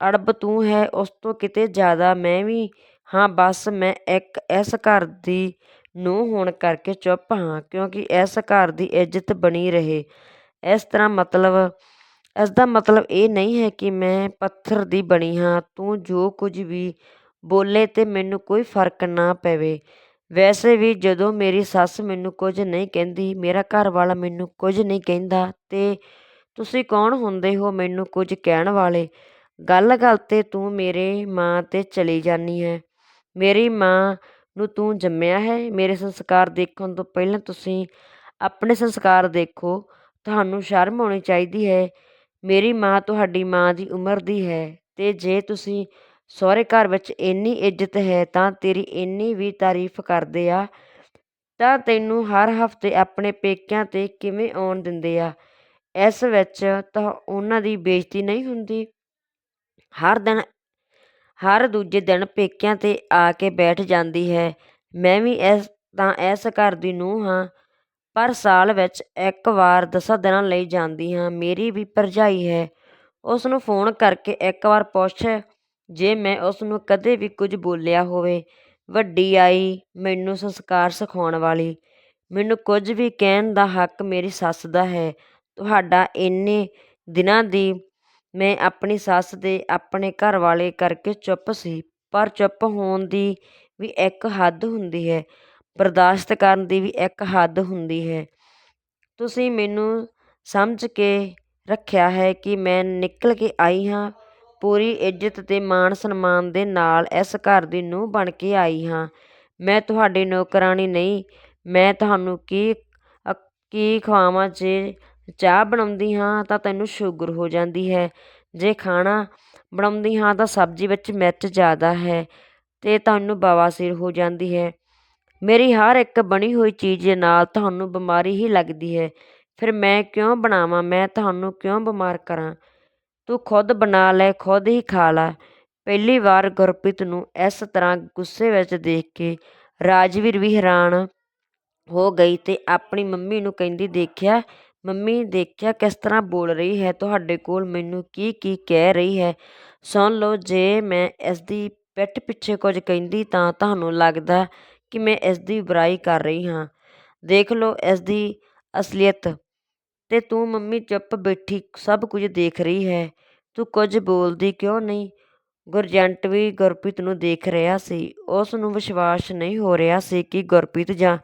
ਅੜਬ ਤੂੰ ਹੈ, ਉਸ ਤੋਂ ਕਿਤੇ ਜ਼ਿਆਦਾ ਮੈਂ ਵੀ ਹਾਂ, ਬਸ ਮੈਂ ਇੱਕ ਇਸ ਘਰ ਦੀ ਨੂੰਹ ਹੋਣ ਕਰਕੇ ਚੁੱਪ ਹਾਂ, ਕਿਉਂਕਿ ਇਸ ਘਰ ਦੀ ਇੱਜ਼ਤ ਬਣੀ ਰਹੇ। ਇਸ ਤਰ੍ਹਾਂ ਮਤਲਬ, ਇਸ ਦਾ ਮਤਲਬ ਇਹ ਨਹੀਂ ਹੈ ਕਿ ਮੈਂ ਪੱਥਰ ਦੀ ਬਣੀ ਹਾਂ, ਤੂੰ ਜੋ ਕੁਝ ਵੀ ਬੋਲੇ ਤੇ ਮੈਨੂੰ ਕੋਈ ਫ਼ਰਕ ਨਾ ਪਵੇ। ਵੈਸੇ ਵੀ ਜਦੋਂ ਮੇਰੀ ਸੱਸ ਮੈਨੂੰ ਕੁਝ ਨਹੀਂ ਕਹਿੰਦੀ, ਮੇਰਾ ਘਰ ਵਾਲਾ ਮੈਨੂੰ ਕੁਝ ਨਹੀਂ ਕਹਿੰਦਾ, ਤੇ ਤੁਸੀਂ ਕੌਣ ਹੁੰਦੇ ਹੋ ਮੈਨੂੰ ਕੁਝ ਕਹਿਣ ਵਾਲੇ? ਗੱਲ ਗੱਲ ਤੇ ਤੂੰ ਮੇਰੇ ਮਾਂ ਤੇ ਚਲੀ ਜਾਂਦੀ ਹੈ ਮੇਰੀ ਮਾਂ ਨੂੰ ਤੂੰ ਜੰਮਿਆ ਹੈ, ਮੇਰੇ ਸੰਸਕਾਰ ਦੇਖਣ ਤੋਂ ਪਹਿਲਾਂ ਤੁਸੀਂ ਆਪਣੇ ਸੰਸਕਾਰ ਦੇਖੋ, ਤੁਹਾਨੂੰ ਸ਼ਰਮ ਆਉਣੀ ਚਾਹੀਦੀ ਹੈ। ਮੇਰੀ ਮਾਂ ਤੁਹਾਡੀ ਮਾਂ ਦੀ ਉਮਰ ਦੀ ਹੈ, ਤੇ ਜੇ ਤੁਸੀਂ ਸਹੁਰੇ ਘਰ ਵਿੱਚ ਇੰਨੀ ਇੱਜ਼ਤ ਹੈ, ਤਾਂ ਤੇਰੀ ਇੰਨੀ ਵੀ ਤਾਰੀਫ ਕਰਦੇ ਆ, ਤਾਂ ਤੈਨੂੰ ਹਰ ਹਫ਼ਤੇ ਆਪਣੇ ਪੇਕਿਆਂ ਤੇ ਕਿਵੇਂ ਆਉਣ ਦਿੰਦੇ ਆ? ਇਸ ਵਿੱਚ ਤਾਂ ਉਹਨਾਂ ਦੀ ਬੇਇੱਜ਼ਤੀ ਨਹੀਂ ਹੁੰਦੀ। ਹਰ ਦਿਨ, ਹਰ ਦੂਜੇ ਦਿਨ ਪੇਕਿਆਂ ਤੇ ਆ ਕੇ ਬੈਠ ਜਾਂਦੀ ਹੈ। ਮੈਂ ਵੀ ਇਸ, ਤਾਂ ਇਸ ਘਰ ਦੀ ਨੂੰਹ ਹਾਂ, ਪਰ ਸਾਲ ਵਿੱਚ ਇੱਕ ਵਾਰ ਦਸਾਂ ਦਿਨਾਂ ਲਈ ਜਾਂਦੀ ਹਾਂ। ਮੇਰੀ ਵੀ ਭਰਜਾਈ ਹੈ। ਉਸ ਨੂੰ ਫੋਨ ਕਰਕੇ ਇੱਕ ਵਾਰ ਪੁੱਛ ਜੇ ਮੈਂ ਉਸ ਨੂੰ ਕਦੇ ਵੀ ਕੁਝ ਬੋਲਿਆ ਹੋਵੇ, ਵੱਡੀ ਆਈ ਮੈਨੂੰ ਸੰਸਕਾਰ ਸਿਖਾਉਣ ਵਾਲੀ। ਮੈਨੂੰ ਕੁਝ ਵੀ ਕਹਿਣ ਦਾ ਹੱਕ ਮੇਰੀ ਸੱਸ ਦਾ ਹੈ। ਤੁਹਾਡਾ ਇੰਨੇ ਦਿਨਾਂ ਦੀ ਮੈਂ ਆਪਣੀ ਸੱਸ ਦੇ ਆਪਣੇ ਘਰ ਵਾਲੇ ਕਰਕੇ ਚੁੱਪ ਸੀ, ਪਰ ਚੁੱਪ ਹੋਣ ਦੀ ਵੀ ਇੱਕ ਹੱਦ ਹੁੰਦੀ ਹੈ, ਬਰਦਾਸ਼ਤ ਕਰਨ ਦੀ ਵੀ ਇੱਕ ਹੱਦ ਹੁੰਦੀ ਹੈ। ਤੁਸੀਂ ਮੈਨੂੰ ਸਮਝ ਕੇ ਰੱਖਿਆ ਹੈ ਕਿ ਮੈਂ ਨਿਕਲ ਕੇ ਆਈ ਹਾਂ ਪੂਰੀ ਇੱਜ਼ਤ ਤੇ ਮਾਣ ਸਨਮਾਨ ਦੇ ਨਾਲ ਇਸ ਘਰ ਦੀ ਨੂੰਹ ਬਣ ਕੇ ਆਈ ਹਾਂ। ਮੈਂ ਤੁਹਾਡੀ ਨੌਕਰਾਣੀ ਨਹੀਂ, ਮੈਂ ਤੁਹਾਨੂੰ ਕੀ ਕੀ ਖਵਾਵਾਂ? ਜੇ ਚਾਹ ਬਣਾਉਂਦੀ ਹਾਂ ਤਾਂ ਤੈਨੂੰ ਸ਼ੂਗਰ ਹੋ ਜਾਂਦੀ ਹੈ। ਜੇ ਖਾਣਾ ਬਣਾਉਂਦੀ ਹਾਂ ਤਾਂ ਸਬਜ਼ੀ ਵਿੱਚ ਮਿਰਚ ਜ਼ਿਆਦਾ ਹੈ ਤੇ ਤੁਹਾਨੂੰ ਬਵਾਸੀਰ ਹੋ ਜਾਂਦੀ ਹੈ। ਮੇਰੀ ਹਰ ਇੱਕ ਬਣੀ ਹੋਈ ਚੀਜ਼ ਦੇ ਨਾਲ ਤੁਹਾਨੂੰ ਬਿਮਾਰੀ ਹੀ ਲੱਗਦੀ ਹੈ। ਫਿਰ ਮੈਂ ਕਿਉਂ ਬਣਾਵਾਂ? ਮੈਂ ਤੁਹਾਨੂੰ ਕਿਉਂ ਬਿਮਾਰ ਕਰਾਂ? ਤੂੰ ਖੁਦ ਬਣਾ ਲੈ, ਖੁਦ ਹੀ ਖਾ ਲੈ। ਪਹਿਲੀ ਵਾਰ ਗੁਰਪ੍ਰੀਤ ਨੂੰ ਇਸ ਤਰ੍ਹਾਂ ਗੁੱਸੇ ਵਿੱਚ ਦੇਖ ਕੇ ਰਾਜਵੀਰ ਵੀ ਹੈਰਾਨ ਹੋ ਗਈ ਤੇ ਆਪਣੀ ਮੰਮੀ ਨੂੰ ਕਹਿੰਦੀ, ਦੇਖਿਆ, ਮੰਮੀ ਦੇਖਿਆ ਕਿਸ ਤਰ੍ਹਾਂ ਬੋਲ ਰਹੀ ਹੈ? ਤੁਹਾਡੇ ਕੋਲ ਮੈਨੂੰ ਕੀ ਕੀ ਕਹਿ ਰਹੀ ਹੈ? ਸੁਣ ਲਓ, ਜੇ ਮੈਂ ਇਸ ਦੀ ਪਿੱਠ ਪਿੱਛੇ ਕੁਝ ਕਹਿੰਦੀ ਤਾਂ ਤੁਹਾਨੂੰ ਲੱਗਦਾ ਕਿ ਮੈਂ ਇਸ ਦੀ ਬੁਰਾਈ ਕਰ ਰਹੀ ਹਾਂ। ਦੇਖ ਲਓ ਇਸ ਦੀ ਅਸਲੀਅਤ। ਤੇ ਤੂੰ ਮੰਮੀ ਚੁੱਪ ਬੈਠੀ ਸਭ ਕੁਝ ਦੇਖ ਰਹੀ ਹੈ। ਤੂੰ ਕੁਝ ਬੋਲਦੀ ਕਿਉਂ ਨਹੀਂ? ਗੁਰਜੰਟ ਵੀ ਗੁਰਪ੍ਰੀਤ ਨੂੰ ਦੇਖ ਰਿਹਾ ਸੀ। ਉਸ ਨੂੰ ਵਿਸ਼ਵਾਸ ਨਹੀਂ ਹੋ ਰਿਹਾ ਸੀ ਕਿ ਗੁਰਪ੍ਰੀਤ ਜਾਂ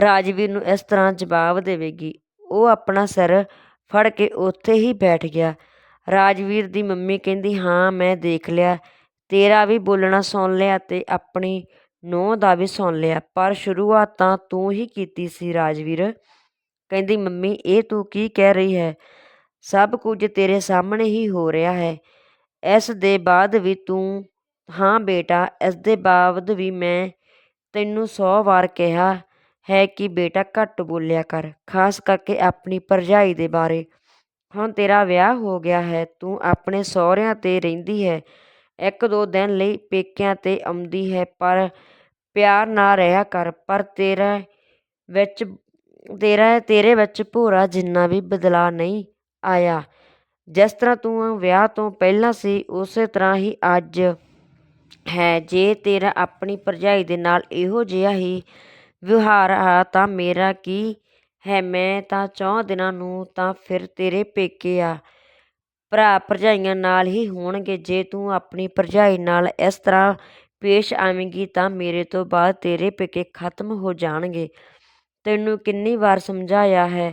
ਰਾਜਵੀਰ ਨੂੰ ਇਸ ਤਰ੍ਹਾਂ ਜਵਾਬ ਦੇਵੇਗੀ। ਉਹ ਆਪਣਾ ਸਿਰ ਫੜ ਕੇ ਉੱਥੇ ਹੀ ਬੈਠ ਗਿਆ। ਰਾਜਵੀਰ ਦੀ ਮੰਮੀ ਕਹਿੰਦੀ, ਹਾਂ, ਮੈਂ ਦੇਖ ਲਿਆ। ਤੇਰਾ ਵੀ ਬੋਲਣਾ ਸੁਣ ਲਿਆ ਤੇ ਆਪਣੀ ਨੂੰਹ ਦਾ ਵੀ ਸੁਣ ਲਿਆ। ਪਰ ਸ਼ੁਰੂਆਤ ਤਾਂ ਤੂੰ ਹੀ ਕੀਤੀ ਸੀ, ਰਾਜਵੀਰ। ਕਹਿੰਦੀ, ਮੰਮੀ, ਇਹ ਤੂੰ ਕੀ ਕਹਿ ਰਹੀ ਹੈ? ਸਭ ਕੁਝ ਤੇਰੇ ਸਾਹਮਣੇ ਹੀ ਹੋ ਰਿਹਾ ਹੈ। ਇਸ ਦੇ ਬਾਅਦ ਵੀ ਤੂੰ, ਹਾਂ ਬੇਟਾ, ਇਸ ਦੇ ਬਾਅਦ ਵੀ ਮੈਂ ਤੈਨੂੰ 100 ਵਾਰ ਕਿਹਾ ਹੈ ਕਿ ਬੇਟਾ ਘੱਟ ਬੋਲਿਆ ਕਰ, ਖਾਸ ਕਰਕੇ ਆਪਣੀ ਭਰਜਾਈ ਦੇ ਬਾਰੇ। ਹੁਣ ਤੇਰਾ ਵਿਆਹ ਹੋ ਗਿਆ ਹੈ, ਤੂੰ ਆਪਣੇ ਸਹੁਰਿਆਂ ਤੇ ਰਹਿੰਦੀ ਹੈ। ਇੱਕ ਦੋ ਦਿਨ ਲਈ ਪੇਕਿਆਂ ਤੇ ਆਉਂਦੀ ਹੈ, ਪਰ ਪਿਆਰ ਨਾਲ ਰਿਹਾ ਕਰ, ਪਰ ਤੇਰਾ ਵਿੱਚ ਤੇਰਾ, ਤੇਰੇ ਵਿੱਚ ਭੋਰਾ ਜਿੰਨਾ ਵੀ ਬਦਲਾਅ ਨਹੀਂ ਆਇਆ। ਜਿਸ ਤਰ੍ਹਾਂ ਤੂੰ ਵਿਆਹ ਤੋਂ ਪਹਿਲਾਂ ਸੀ, ਉਸੇ ਤਰ੍ਹਾਂ ਹੀ ਅੱਜ ਹੈ। ਜੇ ਤੇਰਾ ਆਪਣੀ ਭਰਜਾਈ ਦੇ ਨਾਲ ਇਹੋ ਜਿਹਾ ਹੀ ਵਿਵਹਾਰ ਆ, ਤਾਂ ਮੇਰਾ ਕੀ ਹੈ? ਮੈਂ ਤਾਂ ਚੌਂ ਦਿਨਾਂ ਨੂੰ ਤਾਂ ਫਿਰ ਤੇਰੇ ਪੇਕੇ ਆ। ਭਰਾ ਭਰਜਾਈਆਂ ਨਾਲ ਹੀ ਹੋਣਗੇ। ਜੇ ਤੂੰ ਆਪਣੀ ਭਰਜਾਈ ਨਾਲ ਇਸ ਤਰ੍ਹਾਂ ਪੇਸ਼ ਆਵੇਂਗੀ, ਤਾਂ ਮੇਰੇ ਤੋਂ ਬਾਅਦ ਤੇਰੇ ਪੇਕੇ ਖਤਮ ਹੋ ਜਾਣਗੇ। ਤੈਨੂੰ ਕਿੰਨੀ ਵਾਰ ਸਮਝਾਇਆ ਹੈ।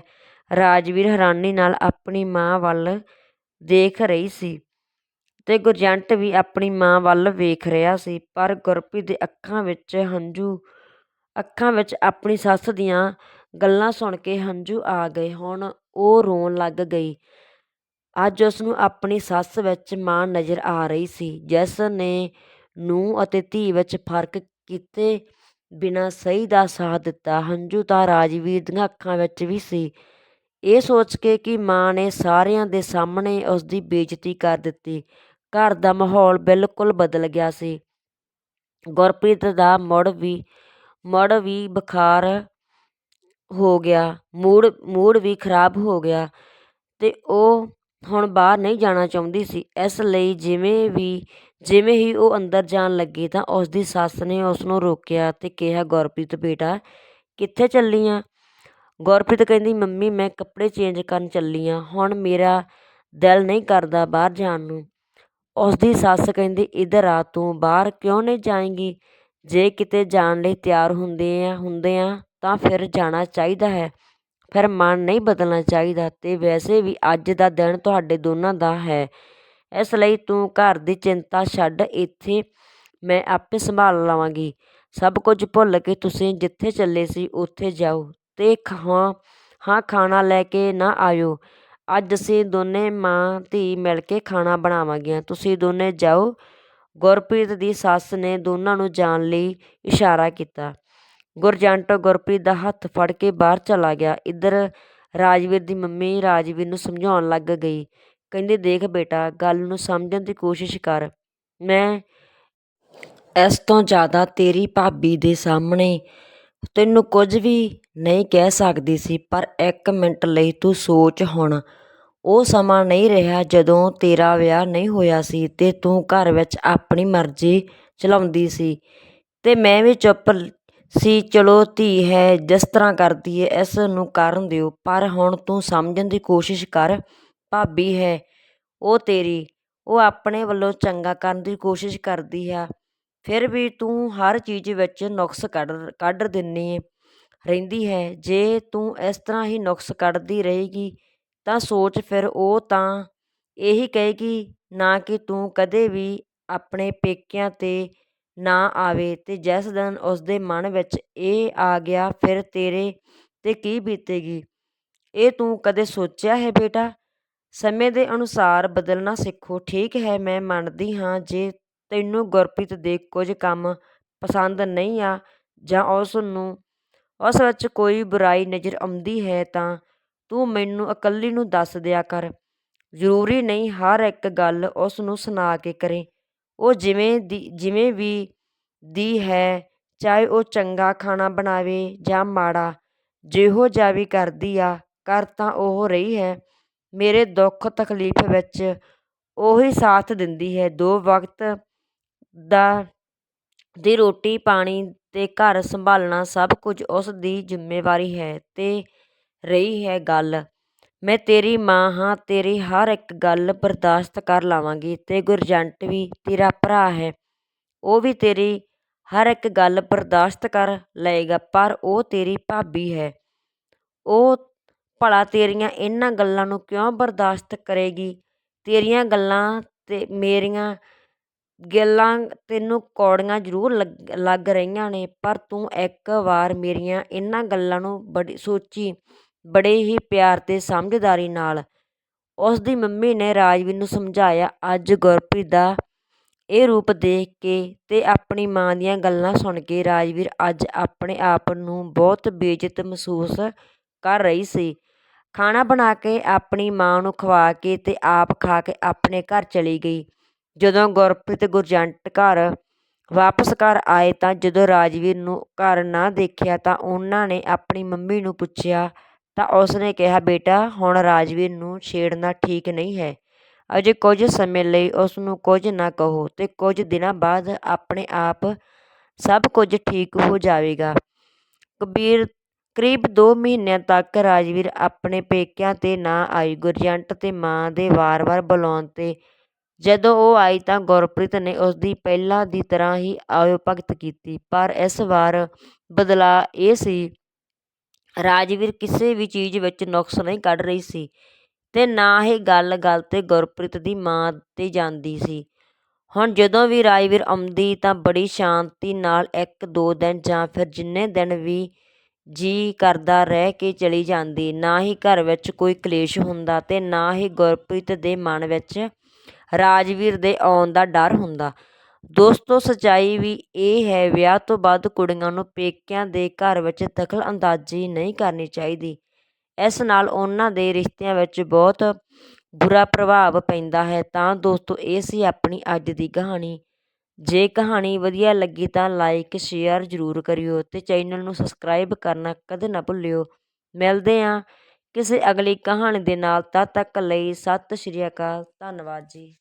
ਰਾਜਵੀਰ ਹੈਰਾਨੀ ਨਾਲ ਆਪਣੀ ਮਾਂ ਵੱਲ ਦੇਖ ਰਹੀ ਸੀ ਤੇ ਗੁਰਜੰਟ ਵੀ ਆਪਣੀ ਮਾਂ ਵੱਲ ਵੇਖ ਰਿਹਾ ਸੀ, ਪਰ ਗੁਰਪ੍ਰੀਤ ਦੇ ਅੱਖਾਂ ਵਿੱਚ ਹੰਝੂ, ਅੱਖਾਂ ਵਿੱਚ ਆਪਣੀ ਸੱਸ ਦੀਆਂ ਗੱਲਾਂ ਸੁਣ ਕੇ ਹੰਝੂ ਆ ਗਏ। ਹੁਣ ਉਹ ਰੋਣ ਲੱਗ ਗਈ। ਅੱਜ ਉਸਨੂੰ ਆਪਣੀ ਸੱਸ ਵਿੱਚ ਮਾਂ ਨਜ਼ਰ ਆ ਰਹੀ ਸੀ। ਜਿਸ ਨੇ ਨੂੰਹ ਅਤੇ ਧੀ ਵਿੱਚ ਫ਼ਰਕ ਕੀਤੇ ਬਿਨਾਂ ਸਹੀ ਦਾ ਸਾਥ ਦਿੱਤਾ, ਹੰਝੂ ਤਾਂ ਰਾਜਵੀਰ ਦੀਆਂ ਅੱਖਾਂ ਵਿੱਚ ਵੀ ਸੀ। ਇਹ ਸੋਚ ਕੇ ਕਿ ਮਾਂ ਨੇ ਸਾਰਿਆਂ ਦੇ ਸਾਹਮਣੇ ਉਸਦੀ ਬੇਇੱਜ਼ਤੀ ਕਰ ਦਿੱਤੀ, ਘਰ ਦਾ ਮਾਹੌਲ ਬਿਲਕੁਲ ਬਦਲ ਗਿਆ ਸੀ। ਗੁਰਪ੍ਰੀਤ ਦਾ ਮੁੜ ਵੀ ਮੁੜ ਵੀ ਬੁਖਾਰ ਹੋ ਗਿਆ, ਮੂਡ ਮੂਡ ਵੀ ਖਰਾਬ ਹੋ ਗਿਆ ਤੇ ਉਹ ਹੁਣ ਬਾਹਰ ਨਹੀਂ ਜਾਣਾ ਚਾਹੁੰਦੀ ਸੀ। ਇਸ ਲਈ ਜਿਵੇਂ ਵੀ ਜਿਵੇਂ ਹੀ ਉਹ ਅੰਦਰ ਜਾਣ ਲੱਗੀ ਤਾਂ ਉਸਦੀ ਸੱਸ ਨੇ ਉਸ ਨੂੰ ਰੋਕਿਆ ਅਤੇ ਕਿਹਾ, ਗੁਰਪ੍ਰੀਤ ਬੇਟਾ, ਕਿੱਥੇ ਚੱਲੀ ਆਂ? ਗੁਰਪ੍ਰੀਤ ਕਹਿੰਦੀ, ਮੰਮੀ, ਮੈਂ ਕੱਪੜੇ ਚੇਂਜ ਕਰਨ ਚੱਲੀ ਆਂ। ਹੁਣ ਮੇਰਾ ਦਿਲ ਨਹੀਂ ਕਰਦਾ ਬਾਹਰ ਜਾਣ ਨੂੰ। ਉਸਦੀ ਸੱਸ ਕਹਿੰਦੀ, ਇੱਧਰ ਆ ਤੂੰ, ਬਾਹਰ ਕਿਉਂ ਨਹੀਂ ਜਾਏਂਗੀ? ਜੇ ਕਿਤੇ ਜਾਣ ਲਈ ਤਿਆਰ ਹੁੰਦੇ ਆ ਹੁੰਦੇ ਆ, ਤਾਂ ਫਿਰ ਜਾਣਾ ਚਾਹੀਦਾ ਹੈ। ਫਿਰ ਮਨ ਨਹੀਂ ਬਦਲਣਾ ਚਾਹੀਦਾ ਤੇ ਵੈਸੇ ਵੀ ਅੱਜ ਦਾ ਦਿਨ ਤੁਹਾਡੇ ਦੋਨਾਂ ਦਾ ਹੈ। ਇਸ ਲਈ ਤੂੰ ਘਰ ਦੀ ਚਿੰਤਾ ਛੱਡ, ਇੱਥੇ ਮੈਂ ਆਪੇ ਸੰਭਾਲ ਲਵਾਂਗੀ। ਸਭ ਕੁਝ ਭੁੱਲ ਕੇ ਤੁਸੀਂ ਜਿੱਥੇ ਚੱਲੇ ਸੀ, ਉੱਥੇ ਜਾਓ ਤੇ ਹਾਂ ਹਾਂ, ਖਾਣਾ ਲੈ ਕੇ ਨਾ ਆਇਓ। ਅੱਜ ਅਸੀਂ ਦੋਨੇ ਮਾਂ, ਧੀ ਮਿਲ ਕੇ ਖਾਣਾ ਬਣਾਵਾਂਗੀਆਂ। ਤੁਸੀਂ ਦੋਨੇ ਜਾਓ। ਗੁਰਪ੍ਰੀਤ ਦੀ ਸੱਸ ਨੇ ਦੋਨਾਂ ਨੂੰ ਜਾਣ ਲਈ ਇਸ਼ਾਰਾ ਕੀਤਾ। ਗੁਰਜੰਟ ਗੁਰਪ੍ਰੀਤ ਦਾ ਹੱਥ ਫੜ ਕੇ ਬਾਹਰ ਚਲਾ ਗਿਆ। ਇੱਧਰ ਰਾਜਵੀਰ ਦੀ ਮੰਮੀ ਰਾਜਵੀਰ ਨੂੰ ਸਮਝਾਉਣ ਲੱਗ ਗਈ। ਕਹਿੰਦੇ ਦੇਖ ਬੇਟਾ, ਗੱਲ ਨੂੰ ਸਮਝਣ ਦੀ ਕੋਸ਼ਿਸ਼ ਕਰ। ਮੈਂ ਇਸ ਤੋਂ ਜ਼ਿਆਦਾ ਤੇਰੀ ਭਾਬੀ ਦੇ ਸਾਹਮਣੇ ਤੈਨੂੰ ਕੁਝ ਵੀ ਨਹੀਂ ਕਹਿ ਸਕਦੀ ਸੀ, ਪਰ ਇੱਕ ਮਿੰਟ ਲਈ ਤੂੰ ਸੋਚ ਹੁਣ। ਉਹ ਸਮਾਂ ਨਹੀਂ ਰਿਹਾ ਜਦੋਂ ਤੇਰਾ ਵਿਆਹ ਨਹੀਂ ਹੋਇਆ ਸੀ ਤੇ ਤੂੰ ਘਰ ਵਿੱਚ ਆਪਣੀ ਮਰਜ਼ੀ ਚਲਾਉਂਦੀ ਸੀ। ਤੇ ਮੈਂ ਵੀ ਚੁੱਪ ਸੀ, ਚਲੋ ਧੀ ਹੈ, ਜਿਸ ਤਰ੍ਹਾਂ ਕਰਦੀ ਹੈ ਇਸ ਨੂੰ ਕਰਨ ਦਿਓ, ਪਰ ਹੁਣ ਤੂੰ ਸਮਝਣ ਦੀ ਕੋਸ਼ਿਸ਼ ਕਰ। ਭਾਬੀ ਹੈ। ਉਹ ਤੇਰੀ, ਉਹ ਆਪਣੇ ਵੱਲੋਂ ਚੰਗਾ ਕਰਨ ਦੀ ਕੋਸ਼ਿਸ਼ ਕਰਦੀ ਆ। ਫਿਰ ਵੀ ਤੂੰ ਹਰ ਚੀਜ਼ ਵਿੱਚ ਨੁਕਸ ਕੱਢ ਕੱਢ ਦਿੰਦੀ ਰਹਿੰਦੀ ਹੈ, ਜੇ ਤੂੰ ਇਸ ਤਰ੍ਹਾਂ ਹੀ ਨੁਕਸ ਕੱਢਦੀ ਰਹੇਗੀ, ਤਾਂ ਸੋਚ ਫਿਰ ਉਹ ਤਾਂ ਇਹੀ ਕਹੇਗੀ ਨਾ ਕਿ ਤੂੰ ਕਦੇ ਵੀ ਆਪਣੇ ਪੇਕਿਆਂ 'ਤੇ ਨਾ ਆਵੇ ਅਤੇ ਜਿਸ ਦਿਨ ਉਸਦੇ ਮਨ ਵਿੱਚ ਇਹ ਆ ਗਿਆ, ਫਿਰ ਤੇਰੇ 'ਤੇ ਕੀ ਬੀਤੇਗੀ? ਇਹ ਤੂੰ ਕਦੇ ਸੋਚਿਆ ਹੈ ਬੇਟਾ? ਸਮੇਂ ਦੇ ਅਨੁਸਾਰ ਬਦਲਣਾ ਸਿੱਖੋ। ਠੀਕ ਹੈ, ਮੈਂ ਮੰਨਦੀ ਹਾਂ, ਜੇ ਤੈਨੂੰ ਗੁਰਪ੍ਰੀਤ ਦੇ ਕੁਝ ਕੰਮ ਪਸੰਦ ਨਹੀਂ ਆ ਜਾਂ ਉਸ ਨੂੰ, ਉਸ ਵਿੱਚ ਕੋਈ ਬੁਰਾਈ ਨਜ਼ਰ ਆਉਂਦੀ ਹੈ ਤਾਂ ਤੂੰ ਮੈਨੂੰ ਇਕੱਲੀ ਨੂੰ ਦੱਸ ਦਿਆ ਕਰ। ਜ਼ਰੂਰੀ ਨਹੀਂ ਹਰ ਇੱਕ ਗੱਲ ਉਸ ਨੂੰ ਸੁਣਾ ਕੇ ਕਰੇ। ਉਹ ਜਿਵੇਂ ਦੀ, ਜਿਵੇਂ ਵੀ ਦੀ ਹੈ, ਚਾਹੇ ਉਹ ਚੰਗਾ ਖਾਣਾ ਬਣਾਵੇ ਜਾਂ ਮਾੜਾ, ਜਿਹੋ ਜਿਹਾ ਵੀ ਕਰਦੀ ਆ, ਕਰ ਤਾਂ ਉਹ ਰਹੀ ਹੈ। ਮੇਰੇ ਦੁੱਖ ਤਕਲੀਫ ਵਿੱਚ ਉਹੀ ਸਾਥ ਦਿੰਦੀ ਹੈ। ਦੋ ਵਕਤ ਦਾ ਦੀ ਰੋਟੀ ਪਾਣੀ ਅਤੇ ਘਰ ਸੰਭਾਲਣਾ ਸਭ ਕੁਝ ਉਸ ਦੀ ਜ਼ਿੰਮੇਵਾਰੀ ਹੈ ਅਤੇ ਰਹੀ ਹੈ ਗੱਲ। ਮੈਂ ਤੇਰੀ ਮਾਂ ਹਾਂ, ਤੇਰੀ ਹਰ ਇੱਕ ਗੱਲ ਬਰਦਾਸ਼ਤ ਕਰ ਲਵਾਂਗੀ ਅਤੇ ਗੁਰਜੰਟ ਵੀ ਤੇਰਾ ਭਰਾ ਹੈ। ਉਹ ਵੀ ਤੇਰੀ ਹਰ ਇੱਕ ਗੱਲ ਬਰਦਾਸ਼ਤ ਕਰ ਲਏਗਾ, ਪਰ ਉਹ ਤੇਰੀ ਭਾਬੀ ਹੈ। ਉਹ ਭਲਾ ਤੇਰੀਆਂ ਇਹਨਾਂ ਗੱਲਾਂ ਨੂੰ ਕਿਉਂ ਬਰਦਾਸ਼ਤ ਕਰੇਗੀ? ਤੇਰੀਆਂ ਗੱਲਾਂ ਤੇ ਮੇਰੀਆਂ ਗੱਲਾਂ ਤੈਨੂੰ ਕੌੜੀਆਂ ਜ਼ਰੂਰ ਲੱਗ ਲੱਗ ਰਹੀਆਂ ਨੇ, ਪਰ ਤੂੰ ਇੱਕ ਵਾਰ ਮੇਰੀਆਂ ਇਹਨਾਂ ਗੱਲਾਂ ਨੂੰ ਬੜੀ ਸੋਚੀ, ਬੜੇ ਹੀ ਪਿਆਰ ਤੇ ਸਮਝਦਾਰੀ ਨਾਲ। ਉਸ ਦੀ ਮੰਮੀ ਨੇ ਰਾਜਵੀਰ ਨੂੰ ਸਮਝਾਇਆ, ਅੱਜ ਗੁਰਪ੍ਰੀਤ ਦਾ ਇਹ ਰੂਪ ਦੇਖ ਕੇ ਤੇ ਆਪਣੀ ਮਾਂ ਦੀਆਂ ਗੱਲਾਂ ਸੁਣ ਕੇ ਰਾਜਵੀਰ ਅੱਜ ਆਪਣੇ ਆਪ ਨੂੰ ਬਹੁਤ ਬੇਇੱਜ਼ਤ ਮਹਿਸੂਸ ਕਰ ਰਹੀ ਸੀ। ਖਾਣਾ ਬਣਾ ਕੇ ਆਪਣੀ ਮਾਂ ਨੂੰ ਖਵਾ ਕੇ ਅਤੇ ਆਪ ਖਾ ਕੇ ਆਪਣੇ ਘਰ ਚਲੀ ਗਈ। ਜਦੋਂ ਗੁਰਪ੍ਰੀਤ ਗੁਰਜੰਟ ਘਰ ਵਾਪਸ ਘਰ ਆਏ ਤਾਂ ਜਦੋਂ ਰਾਜਵੀਰ ਨੂੰ ਘਰ ਨਾ ਦੇਖਿਆ ਤਾਂ ਉਹਨਾਂ ਨੇ ਆਪਣੀ ਮੰਮੀ ਨੂੰ ਪੁੱਛਿਆ, ਤਾਂ ਉਸਨੇ ਕਿਹਾ, ਬੇਟਾ, ਹੁਣ ਰਾਜਵੀਰ ਨੂੰ ਛੇੜਨਾ ਠੀਕ ਨਹੀਂ ਹੈ। ਅਜੇ ਕੁਝ ਸਮੇਂ ਲਈ ਉਸ ਨੂੰ ਕੁਝ ਨਾ ਕਹੋ ਤੇ ਕੁਝ ਦਿਨਾਂ ਬਾਅਦ ਆਪਣੇ ਆਪ ਸਭ ਕੁਝ ਠੀਕ ਹੋ ਜਾਵੇਗਾ। ਕਬੀਰ ਕਰੀਬ 2 ਮਹੀਨਿਆਂ ਤੱਕ ਰਾਜਵੀਰ ਆਪਣੇ ਪੇਕਿਆਂ 'ਤੇ ਨਾ ਆਈ। ਗੁਰਜੰਟ ਤੇ ਮਾਂ ਦੇ ਵਾਰ-ਵਾਰ ਬੁਲਾਉਣ 'ਤੇ ਜਦੋਂ ਉਹ ਆਈ ਤਾਂ ਗੁਰਪ੍ਰੀਤ ਨੇ ਉਸਦੀ ਪਹਿਲਾਂ ਦੀ ਤਰ੍ਹਾਂ ਹੀ ਆਓ ਭਗਤ ਕੀਤੀ। ਪਰ ਇਸ ਵਾਰ ਬਦਲਾਅ ਇਹ ਸੀ, ਰਾਜਵੀਰ ਕਿਸੇ ਵੀ ਚੀਜ਼ ਵਿੱਚ ਨੁਕਸ ਨਹੀਂ ਕੱਢ ਰਹੀ ਸੀ ਤੇ ਨਾ ਹੀ ਗੱਲ ਗੱਲ 'ਤੇ ਗੁਰਪ੍ਰੀਤ ਦੀ ਮਾਂ 'ਤੇ ਜਾਂਦੀ ਸੀ। ਹੁਣ ਜਦੋਂ ਵੀ ਰਾਜਵੀਰ ਆਉਂਦੀ ਤਾਂ ਬੜੀ ਸ਼ਾਂਤੀ ਨਾਲ ਇੱਕ ਦੋ ਦਿਨ ਜਾਂ ਫਿਰ ਜਿੰਨੇ ਦਿਨ ਵੀ ਜੀਅ ਕਰਦਾ ਰਹਿ ਕੇ ਚਲੀ ਜਾਂਦੀ, ਨਾ ਹੀ ਘਰ ਵਿੱਚ ਕੋਈ ਕਲੇਸ਼ ਹੁੰਦਾ ਅਤੇ ਨਾ ਹੀ ਗੁਰਪ੍ਰੀਤ ਦੇ ਮਨ ਵਿੱਚ ਰਾਜਵੀਰ ਦੇ ਆਉਣ ਦਾ ਡਰ ਹੁੰਦਾ। ਦੋਸਤੋ, ਸੱਚਾਈ ਵੀ ਇਹ ਹੈ, ਵਿਆਹ ਤੋਂ ਬਾਅਦ ਕੁੜੀਆਂ ਨੂੰ ਪੇਕਿਆਂ ਦੇ ਘਰ ਵਿੱਚ ਦਖਲ ਅੰਦਾਜ਼ੀ ਨਹੀਂ ਕਰਨੀ ਚਾਹੀਦੀ। ਇਸ ਨਾਲ ਉਹਨਾਂ ਦੇ ਰਿਸ਼ਤਿਆਂ ਵਿੱਚ ਬਹੁਤ ਬੁਰਾ ਪ੍ਰਭਾਵ ਪੈਂਦਾ ਹੈ। ਤਾਂ ਦੋਸਤੋ, ਇਹ ਸੀ ਆਪਣੀ ਅੱਜ ਦੀ ਕਹਾਣੀ। ਜੇ ਕਹਾਣੀ ਵਧੀਆ ਲੱਗੀ ਤਾਂ ਲਾਈਕ ਸ਼ੇਅਰ ਜ਼ਰੂਰ ਕਰਿਓ ਅਤੇ ਚੈਨਲ ਨੂੰ ਸਬਸਕ੍ਰਾਈਬ ਕਰਨਾ ਕਦੇ ਨਾ ਭੁੱਲਿਓ। ਮਿਲਦੇ ਹਾਂ ਕਿਸੇ ਅਗਲੀ ਕਹਾਣੀ ਦੇ ਨਾਲ, ਤਦ ਤੱਕ ਲਈ ਸਤਿ ਸ਼੍ਰੀ ਅਕਾਲ, ਧੰਨਵਾਦ ਜੀ।